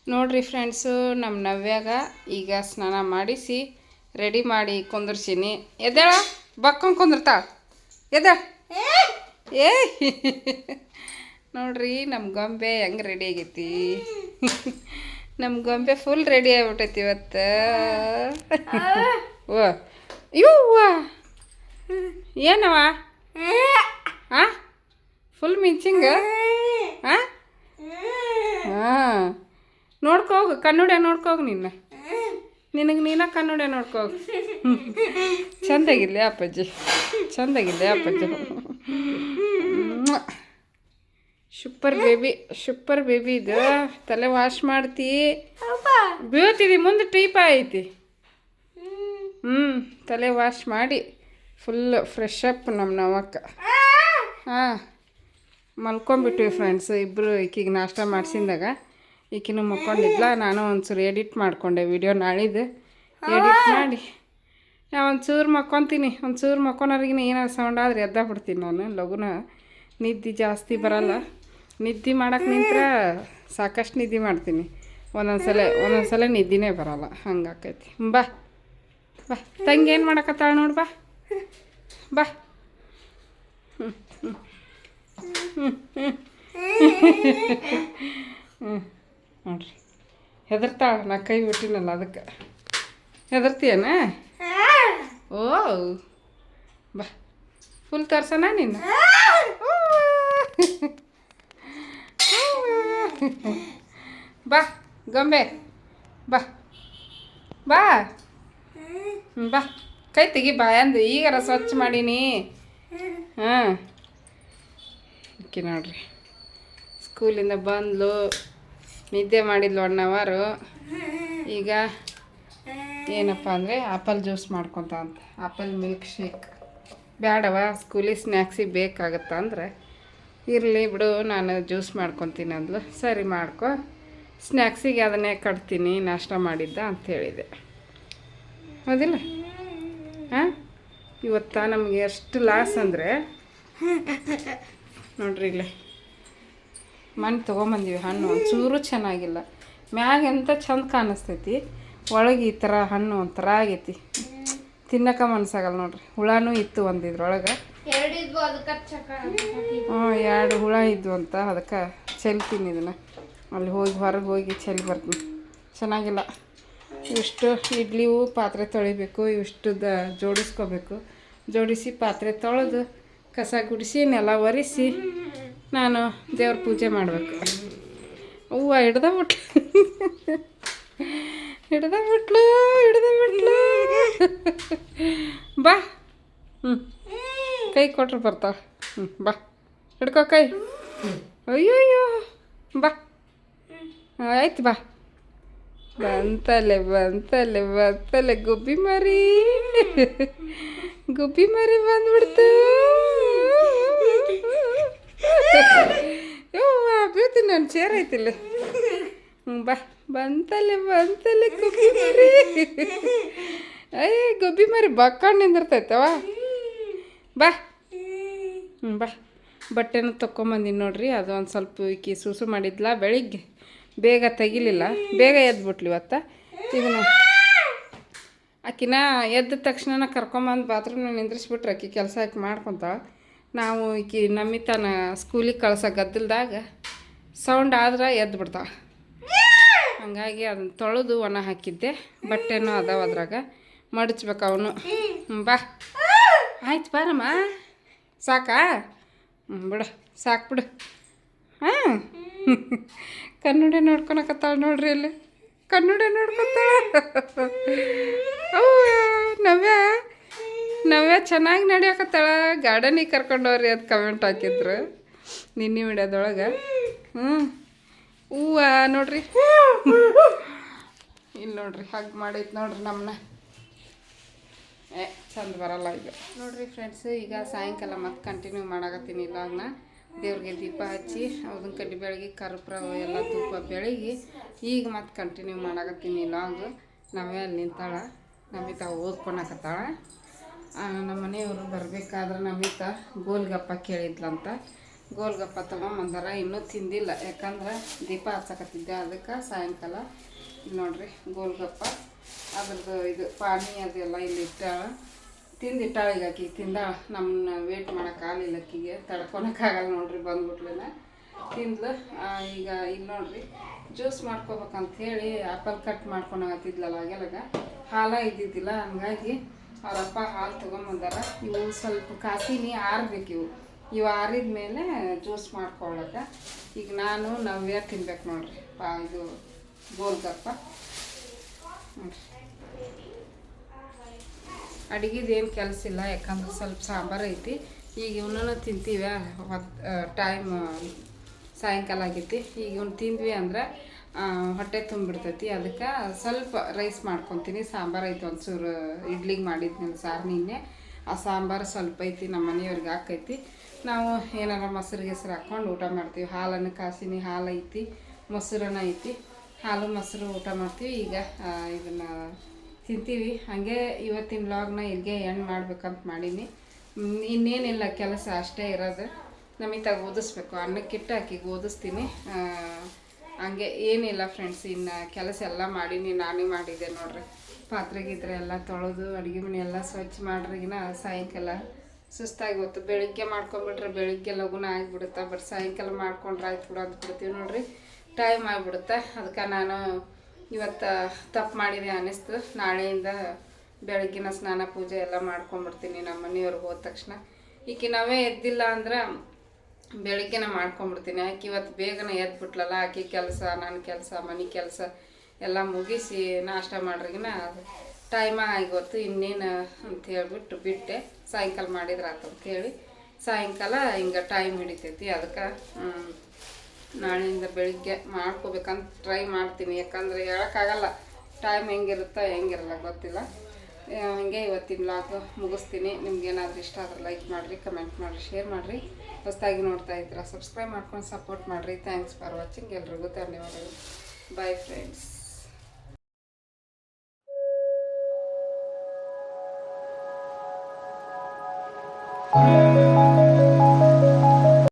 ನೋಡ್ರಿ ಫ್ರೆಂಡ್ಸು ನಮ್ಮ ನವ್ಯಾಗ ಈಗ ಸ್ನಾನ ಮಾಡಿಸಿ ರೆಡಿ ಮಾಡಿ ಕುಂದ್ರಿಸೀನಿ. ಎದ್ದೇಳ ಬಕ್ಕೊಂಡು ಕುಂದಿರ್ತಾಳ ಎದ ಏ! (laughs) ನೋಡ್ರಿ ನಮ್ಮ ಗೊಂಬೆ ಹೆಂಗೆ ರೆಡಿ ಆಗೈತಿ? (laughs) ನಮ್ಮ ಗೊಂಬೆ ಫುಲ್ ರೆಡಿ ಆಗ್ಬಿಟ್ಟೈತಿ ಇವತ್ತು. ಓ (laughs) ಇವ್ವ ಏನವ? ಹಾಂ ಫುಲ್ ಮಿಂಚಿಂಗ ಹಾಂ ಹಾಂ ನೋಡ್ಕೋಗು, ಕನ್ನಡ ನೋಡ್ಕೋಗು ನಿನ್ನ. ನಿನಗೆ ನೀನ ಕನ್ನಡ ನೋಡ್ಕೋಗು. ಚಂದಾಗಿಲ್ಲ ಅಪ್ಪಾಜಿ. ಚಂದಾಗಿಲ್ಲ ಅಪ್ಪಾಜಿ. ಸೂಪರ್ ಬೇಬಿ ಸೂಪರ್ ಬೇಬಿ ಇದು. ತಲೆ ವಾಶ್ ಮಾಡ್ತಿ. ಬೀಳ್ತಿದಿ, ಮುಂದೆ ಟೀಪ ಐತಿ. ಹ್ಞೂ ತಲೆ ವಾಶ್ ಮಾಡಿ. ಫುಲ್ ಫ್ರೆಶ್ ಅಪ್ ನಮ್ಮ ನವಕ್ಕ. ಹಾಂ ಮಲ್ಕೊಂಬಿಟ್ವಿ ಫ್ರೆಂಡ್ಸ್ ಇಬ್ಬರು ಈಕಿಗೆ ನಾಷ್ಟ ಮಾಡಿಸಿದಾಗ. ಈಕಿನೂ ಮಕ್ಕೊಂಡಿದ್ಲ ನಾನು ಒಂಚೂರು ಎಡಿಟ್ ಮಾಡಿಕೊಂಡೆ ವಿಡಿಯೋ ನಾಳಿದ್ದು ಎಡಿಟ್ ಮಾಡಿ ನಾ ಒಂಚೂರು ಮಕ್ಕೊತೀನಿ ಒಂಚೂರು ಮಕ್ಕೊನವ್ರಿಗಿನ ಏನಾರು ಸೌಂಡ್ ಆದರೆ ಎದ್ದ ಬಿಡ್ತೀನಿ ನಾನು ಲಗುನ ನಿದ್ದೆ ಜಾಸ್ತಿ ಬರಲ್ಲ ನಿದ್ದೆ ಮಾಡೋಕೆ ನಿಂತ್ರೆ ಸಾಕಷ್ಟು ನಿದ್ದೆ ಮಾಡ್ತೀನಿ ಒಂದೊಂದ್ಸಲ ಒಂದೊಂದು ಸಲ ನಿದ್ದೆನೇ ಬರಲ್ಲ ಹಂಗಾಕೈತಿ ಬಾ ಬಾ ತಂಗಿ ಏನು ಮಾಡಕತ್ತಾಳ ನೋಡು ಬಾ ಬಾ ಹ್ಞೂ ಹ್ಞೂ ಹ್ಞೂ ನೋಡ್ರಿ. ಹೆದರ್ತಾಳ ನಾ ಕೈ ಬಿಟ್ಟಿನಲ್ಲ ಅದಕ್ಕೆ. ಹೆದರ್ತೀಯನ? ಓ, ಬಾ. ಫುಲ್ ತರ್ಸನ ನಿನ್ನ ಬಾ, ಗೊಂಬೆ. ಬಾ. ಬಾ. ಬಾ. ಕೈ ತೆಗಿ ಬಾ ಅಂದು. ಈಗಾರ ಸ್ವಚ್ಛ ಮಾಡೀನಿ. ಹಾಂ ಓಕೆ ನೋಡ್ರಿ. ಸ್ಕೂಲಿಂದ ಬಂದ್ಲು. ನಿದ್ದೆ ಮಾಡಿದ್ಲು ಒನ್ ಅವರು. ಈಗ ಏನಪ್ಪ ಅಂದರೆ ಆಪಲ್ ಜ್ಯೂಸ್ ಮಾಡ್ಕೊತ ಅಂತ. Apple milk shake. ಬೇಡವ ಸ್ಕೂಲಿಗೆ ಸ್ನ್ಯಾಕ್ಸಿಗೆ ಬೇಕಾಗತ್ತ ಅಂದರೆ. ಇರಲಿ ಬಿಡು, ನಾನು ಜ್ಯೂಸ್ ಮಾಡ್ಕೊತೀನಿ ಅಂದ್ಲು. ಸರಿ ಮಾಡ್ಕೊ. ಸ್ನ್ಯಾಕ್ಸಿಗೆ ಅದನ್ನೇ ಕಟ್ತೀನಿ, ನಾಷ್ಟ ಮಾಡಿದ್ದ ಅಂತ ಹೇಳಿದೆ. ಹೌದಿಲ್ಲ? ಹಾಂ? ಇವತ್ತ ನಮಗೆ ಎಷ್ಟು ಲಾಸ್ ಅಂದರೆ? ನೋಡ್ರಿ ಇಲ್ಲೇ. ಮಣ್ಣು ತೊಗೊಂಬಂದೀವಿ ಹಣ್ಣು. ಒಂಚೂರು ಚೆನ್ನಾಗಿಲ್ಲ. ಮ್ಯಾಗ ಎಂತ ಚಂದ ಕಾಣಿಸ್ತೈತಿ. ಒಳಗೆ ಈ ಥರ ಹಣ್ಣು ಒಂಥರ ಆಗೈತಿ. ತಿನ್ನಕ ಮನ್ಸಾಗಲ್ಲ ನೋಡ್ರಿ. ಹುಳನೂ ಇತ್ತು ಒಂದು ಇದ್ರೊಳಗೆ ಹ್ಞೂ ಎರಡು ಹುಳ ಇದ್ವು ಅಂತ ಅದಕ್ಕೆ ಚೆಲ್ತೀನಿ ಇದನ್ನು. ಅಲ್ಲಿ ಹೋಗಿ ಹೊರಗೆ ಹೋಗಿ ಚೆಲ್ಲಿ ಬರ್ತೀನಿ. ಚೆನ್ನಾಗಿಲ್ಲ. ಇವಿಷ್ಟು ಇಡ್ಲಿವು ಪಾತ್ರೆ ತೊಳಿಬೇಕು. ಇವಿಷ್ಟು ದ ಜೋಡಿಸ್ಕೋಬೇಕು. ಜೋಡಿಸಿ ಪಾತ್ರೆ ತೊಳೆದು ಕಸ ಗುಡಿಸಿ ನೆಲ ಒರೆಸಿ ನಾನು ದೇವ್ರ ಪೂಜೆ ಮಾಡಬೇಕು. ಹೂವು ಹಿಡ್ದ ಬಿಟ್ಲು. ಹಿಡ್ದ ಬಿಟ್ಲು ಹಿಡ್ದ ಬಿಟ್ಲು. ಬಾ. ಹ್ಞೂ ಕೈ ಕೊಟ್ರೆ ಬರ್ತಾವೆ. ಹ್ಞೂ ಬಾ. ಹಿಡ್ಕೋ ಕೈ. ಅಯ್ಯೋ ಅಯ್ಯೋ ಬಾ. ಆಯ್ತು, ಬಾ. ಬಂತಲೆ ಬಂತಲೆ ಬಂತಲೆ, ಗುಬ್ಬಿ ಮರಿ. ಗುಬ್ಬಿ ಮರಿ ಬಂದ್ಬಿಡ್ತು. ಬೀಳ್ತೀನಿ ನಾನು ಚೇರ್ ಐತಿಲ್ಲ ಹ್ಞೂ ಬಾ ಬಂತಲೆ ಬಂತಲೆ ಗುಬ್ಬಿ ಮರಿ. ಅಯ್ಯ ಗುಬ್ಬಿ ಮರಿ ಬಕ್ಕೊಂಡು ನಿಂದಿರ್ತೈತವ. ಬಾ. ಹ್ಞೂ ಬಾ. ಬಟ್ಟೆನ ತೊಗೊಂಬಂದಿನಿ ನೋಡ್ರಿ, ಅದು ಒಂದು ಸ್ವಲ್ಪ ಈಕಿ ಸುಸು ಮಾಡಿದ್ಲ ಬೆಳಿಗ್ಗೆ. ಬೇಗ ತೆಗಿಲಿಲ್ಲ, ಬೇಗ ಎದ್ಬಿಟ್ಲಿ ಇವತ್ತ. ಇದನ್ನ ಆಕಿನ ಎದ್ದ ತಕ್ಷಣ ಕರ್ಕೊಂಬಂದು ಬಾತ್ರೂಮ್ನ ನಿಂದ್ರಿಸ್ಬಿಟ್ರೆ ಆಕಿ ಕೆಲಸ ಮಾಡ್ಕೊತಾಳ. ನಾವು ಈಕಿ ನಮ್ಮಿತನ ಸ್ಕೂಲಿಗೆ ಕಳ್ಸೋ ಗದ್ದಲ್ದಾಗ ಸೌಂಡ್ ಆದ್ರೆ ಎದ್ದು ಬಿಡ್ತಾವೆ ಹಂಗಾಗಿ ಅದನ್ನ ತೊಳೆದು ಒಣ ಹಾಕಿದ್ದೆ, ಬಟ್ಟೆನೂ ಅದಾವ ಅದ್ರಾಗ. ಮಡಚ್ಬೇಕು ಅವನು. ಬಾ. ಆಯ್ತು ಬಾರಮ್ಮ. ಸಾಕಾ? ಬಿಡು. ಸಾಕು ಬಿಡು. ಹಾಂ? ಕನ್ನಡ ನೋಡ್ಕೊಳಕತ್ತಾಳ ನೋಡ್ರಿ ಅಲ್ಲಿ. ಕನ್ನಡ ನೋಡ್ಕೊತಾಳ. ನವ್ಯ. ನವ್ಯ, ಚೆನ್ನಾಗಿ ನಡಿಯಕತ್ತಾಳ. ಗಾರ್ಡನಿಗೆ ಕರ್ಕೊಂಡವ್ರಿ ಅದು ಕಮೆಂಟ್ ಹಾಕಿದ್ರು. ನಿನ್ನೆ ವಿಡಿಯೋದೊಳಗೆ. ಹ್ಞೂ ಹೂವ ನೋಡ್ರಿ. ಇಲ್ಲಿ ನೋಡ್ರಿ ಹಗ್ ಮಾಡೈತೆ ನೋಡ್ರಿ ನಮ್ಮನ್ನ ಏ, ಚಂದ ಬರಲ್ಲ ಈಗ. ನೋಡ್ರಿ ಫ್ರೆಂಡ್ಸ್ ಈಗ ಸಾಯಂಕಾಲ ಮತ್ತೆ ಕಂಟಿನ್ಯೂ ಮಾಡಾಕತ್ತೀನಿ ಇಲ್ಲಾಗ್ನ ದೇವ್ರಿಗೆ ದೀಪ ಹಚ್ಚಿ ಅದನ್ನ ಕಡ್ಡಿ ಬೆಳಗ್ಗೆ ಕರ್ಪೂರ ಎಲ್ಲ ಧೂಪ ಬೆಳಗಿ, ಈಗ ಮತ್ತೆ ಕಂಟಿನ್ಯೂ ಮಾಡಾಕತ್ತೀನಿ ಲಾಂಗ್ ನಾವೇ ಅಲ್ಲಿ ನಿಂತಾಳ. ನಮಿತಾ ಓದ್ಕೊಳಕತ್ತಾಳ. ನಮ್ಮ ಮನೆಯವರು ಬರಬೇಕಾದ್ರೆ ನಮಿತ ಗೋಲ್ಗಪ್ಪ ಕೇಳಿದ್ಲಂತ. ಗೋಲ್ಗಪ್ಪ ತೊಗೊಂಬಂದಾರ, ಇನ್ನೂ ತಿಂದಿಲ್ಲ. ಯಾಕಂದ್ರೆ ದೀಪ ಹಚ್ಚಕತ್ತಿದ್ದೆ ಅದಕ್ಕೆ ಸಾಯಂಕಾಲ. ನೋಡ್ರಿ, ಗೋಲ್ಗಪ್ಪ, ಅದ್ರದ್ದು ಇದು ಪಾನಿ ಅದೆಲ್ಲ ಇಲ್ಲಿ ಇಟ್ಟಾಳ. ತಿಂದಿಟ್ಟಾಳ ಈಗ ಆಕಿ, ತಿಂದಾಳ. ನಮ್ಮನ್ನ ವೇಟ್ ಮಾಡೋಕ್ಕಾಗಲಿಲ್ಲ ಆಕಿಗೆ ತಡ್ಕೊಳಕ್ಕಾಗಲ್ಲ ನೋಡ್ರಿ ಬಂದ್ಬಿಟ್ಲೇನ ತಿಂದ್ಲು. ಈಗ ಇಲ್ಲಿ ನೋಡ್ರಿ, ಜ್ಯೂಸ್ ಮಾಡ್ಕೋಬೇಕಂತ ಹೇಳಿ ಆಪಲ್ ಕಟ್ ಮಾಡ್ಕೊಳಕತ್ತಿದ್ಲಲ್ಲ ಆಗೆಲ್ಲಗ ಹಾಲ ಇದ್ದಿದ್ದಿಲ್ಲ, ಹಂಗಾಗಿ ಅವರಪ್ಪ ಹಾಲು ತೊಗೊಂಬಂದಾರ. ಇವು ಸ್ವಲ್ಪ ಕಾಸಿನಿ ಆರ್ಬೇಕು ಇವು. ಇವು ಆರಿದ ಮೇಲೆ ಜ್ಯೂಸ್ ಮಾಡ್ಕೊಳ್ಳೋಕೆ ಈಗ ನಾನು ನವ್ಯ ತಿನ್ಬೇಕು ನೋಡ್ರಿ. ಪಾ, ಇದು ಗೋಲ್ಗಪ್ಪ. ನೋಡ್ರಿ. ಅಡುಗೆದು ಏನು ಕೆಲಸ ಇಲ್ಲ, ಯಾಕಂದ್ರೆ ಸ್ವಲ್ಪ ಸಾಂಬಾರು ಐತಿ. ಈಗ ಇವನ್ನ ತಿಂತೀವಿ ಟೈಮ್ ಸಾಯಂಕಾಲ ಆಗೈತಿ. ಈಗ ಇವ್ನು ತಿಂದ್ವಿ ಅಂದ್ರೆ ಹೊಟ್ಟೆ ತುಂಬಿಡ್ತೈತಿ. ಅದಕ್ಕೆ ಸ್ವಲ್ಪ ರೈಸ್ ಮಾಡ್ಕೊತೀನಿ. ಸಾಂಬಾರು ಐತಿ ಒಂಚೂರು ಇಡ್ಲಿಗೆ ಮಾಡಿದ್ನಿ ಸಾರು ನಿನ್ನೆ. ಆ ಸಾಂಬಾರು ಸ್ವಲ್ಪ ಐತಿ, ನಮ್ಮ ಮನೆಯವ್ರಿಗೆ ಹಾಕೈತಿ. ನಾವು ಏನಾರ ಮೊಸರು ಗಿಸ್ರು ಹಾಕ್ಕೊಂಡು ಊಟ ಮಾಡ್ತೀವಿ. ಹಾಲನ್ನು ಕಾಸಿನಿ, ಹಾಲು ಐತಿ, ಮೊಸರನ್ನ ಐತಿ. ಹಾಲು, ಮೊಸರು ಊಟ ಮಾಡ್ತೀವಿ. ಈಗ ಇದನ್ನು ತಿಂತೀವಿ. ಹಾಗೆ ಇವತ್ತಿನ ವ್ಲಾಗ್ನ ಇಲ್ಲಿಗೆ ಎಂಡ್ ಮಾಡ್ಬೇಕಂತ ಮಾಡೀನಿ. ಇನ್ನೇನಿಲ್ಲ, ಕೆಲಸ ಅಷ್ಟೇ ಇರೋದು. ನಮಿತಾಗ ಓದಿಸ್ಬೇಕು. ಅನ್ನಕ್ಕಿಟ್ಟು ಆಕಿಗೆ ಓದಿಸ್ತೀನಿ. ಹಂಗೆ ಏನಿಲ್ಲ ಫ್ರೆಂಡ್ಸ್ ಇನ್ನು ಕೆಲಸ ಎಲ್ಲ ಮಾಡೀನಿ, ನಾನೇ ಮಾಡಿದ್ದೆ ನೋಡ್ರಿ. ಪಾತ್ರೆ ಗೀತ್ರೆ ಎಲ್ಲ ತೊಳೆದು, ಅಡುಗೆ ಮನೆ ಎಲ್ಲ ಸ್ವಚ್ಛ ಮಾಡ್ರಿಗಿನ ಸಾಯಂಕಾಲ ಸುಸ್ತಾಗಿ ಹೊತ್ತು ಬೆಳಿಗ್ಗೆ ಮಾಡ್ಕೊಂಬಿಟ್ರೆ ಬೆಳಿಗ್ಗೆ ಲಗುನ ಆಗಿಬಿಡುತ್ತೆ ಬಟ್ ಸಾಯಂಕಾಲ ಮಾಡ್ಕೊಂಡ್ರೆ ಆಯ್ತು ಬಿಡೋದು ಬಿಡ್ತೀವಿ ನೋಡ್ರಿ. ಟೈಮ್ ಆಗಿಬಿಡುತ್ತೆ. ಅದಕ್ಕೆ ನಾನು ಇವತ್ತು ತಪ್ಪು ಮಾಡಿದೆ ಅನ್ನಿಸ್ತು. ನಾಳೆಯಿಂದ ಬೆಳಗ್ಗಿನ ಸ್ನಾನ ಪೂಜೆ ಎಲ್ಲ ಮಾಡ್ಕೊಂಬಿಡ್ತೀನಿ ನಮ್ಮ ಮನೆಯವ್ರಿಗೆ ಹೋದ ತಕ್ಷಣ. ಈಕೆ ನಾವೇ ಎದ್ದಿಲ್ಲ ಅಂದ್ರೆ ಬೆಳಿಗ್ಗೆನ ಮಾಡ್ಕೊಂಡ್ಬಿಡ್ತೀನಿ ಆಕೆ ಇವತ್ತು ಬೇಗನೆ ಎದ್ಬಿಟ್ಲಲ್ಲ, ಆಕೆ ಕೆಲಸ ನನ್ನ ಕೆಲಸ, ಮನೆ ಕೆಲಸ ಎಲ್ಲ ಮುಗಿಸಿ ನಾಷ್ಟ ಮಾಡ್ರಿಗಿನ ಟೈಮ ಆಗೋತ್ತು ಇನ್ನೇನು ಅಂತ ಹೇಳ್ಬಿಟ್ಟು ಬಿಟ್ಟೆ. ಸಾಯಂಕಾಲ ಮಾಡಿದ್ರೆ ಅಂತ ಹೇಳಿ ಸಾಯಂಕಾಲ ಹಿಂಗೆ ಟೈಮ್ ಹಿಡಿತೈತಿ. ಅದಕ್ಕೆ ನಾಳೆಯಿಂದ ಬೆಳಿಗ್ಗೆ ಮಾಡ್ಕೋಬೇಕಂತ ಟ್ರೈ ಮಾಡ್ತೀನಿ. ಯಾಕಂದ್ರೆ ಹೇಳೋಕ್ಕಾಗಲ್ಲ ಟೈಮ್ ಹೆಂಗಿರುತ್ತೋ ಹೆಂಗಿರಲ್ಲ ಗೊತ್ತಿಲ್ಲ. ಹಂಗೆ ಇವತ್ತಿನ ಬ್ಲಾಗ್ ಮುಗಿಸ್ತೀನಿ. ನಿಮ್ಗೇನಾದ್ರೂ ಇಷ್ಟ ಆದ್ರೆ ಲೈಕ್ ಮಾಡಿರಿ ಕಮೆಂಟ್ ಮಾಡಿರಿ ಶೇರ್ ಮಾಡಿರಿ. ಹೊಸದಾಗಿ ನೋಡ್ತಾ ಇದ್ದೀರಾ? ಸಬ್ಸ್ಕ್ರೈಬ್ ಮಾಡ್ಕೊಂಡು ಸಪೋರ್ಟ್ ಮಾಡಿರಿ. ಥ್ಯಾಂಕ್ಸ್ ಫಾರ್ ವಾಚಿಂಗ್ ಎಲ್ರಿಗೂ ಧನ್ಯವಾದಗಳು. Bye friends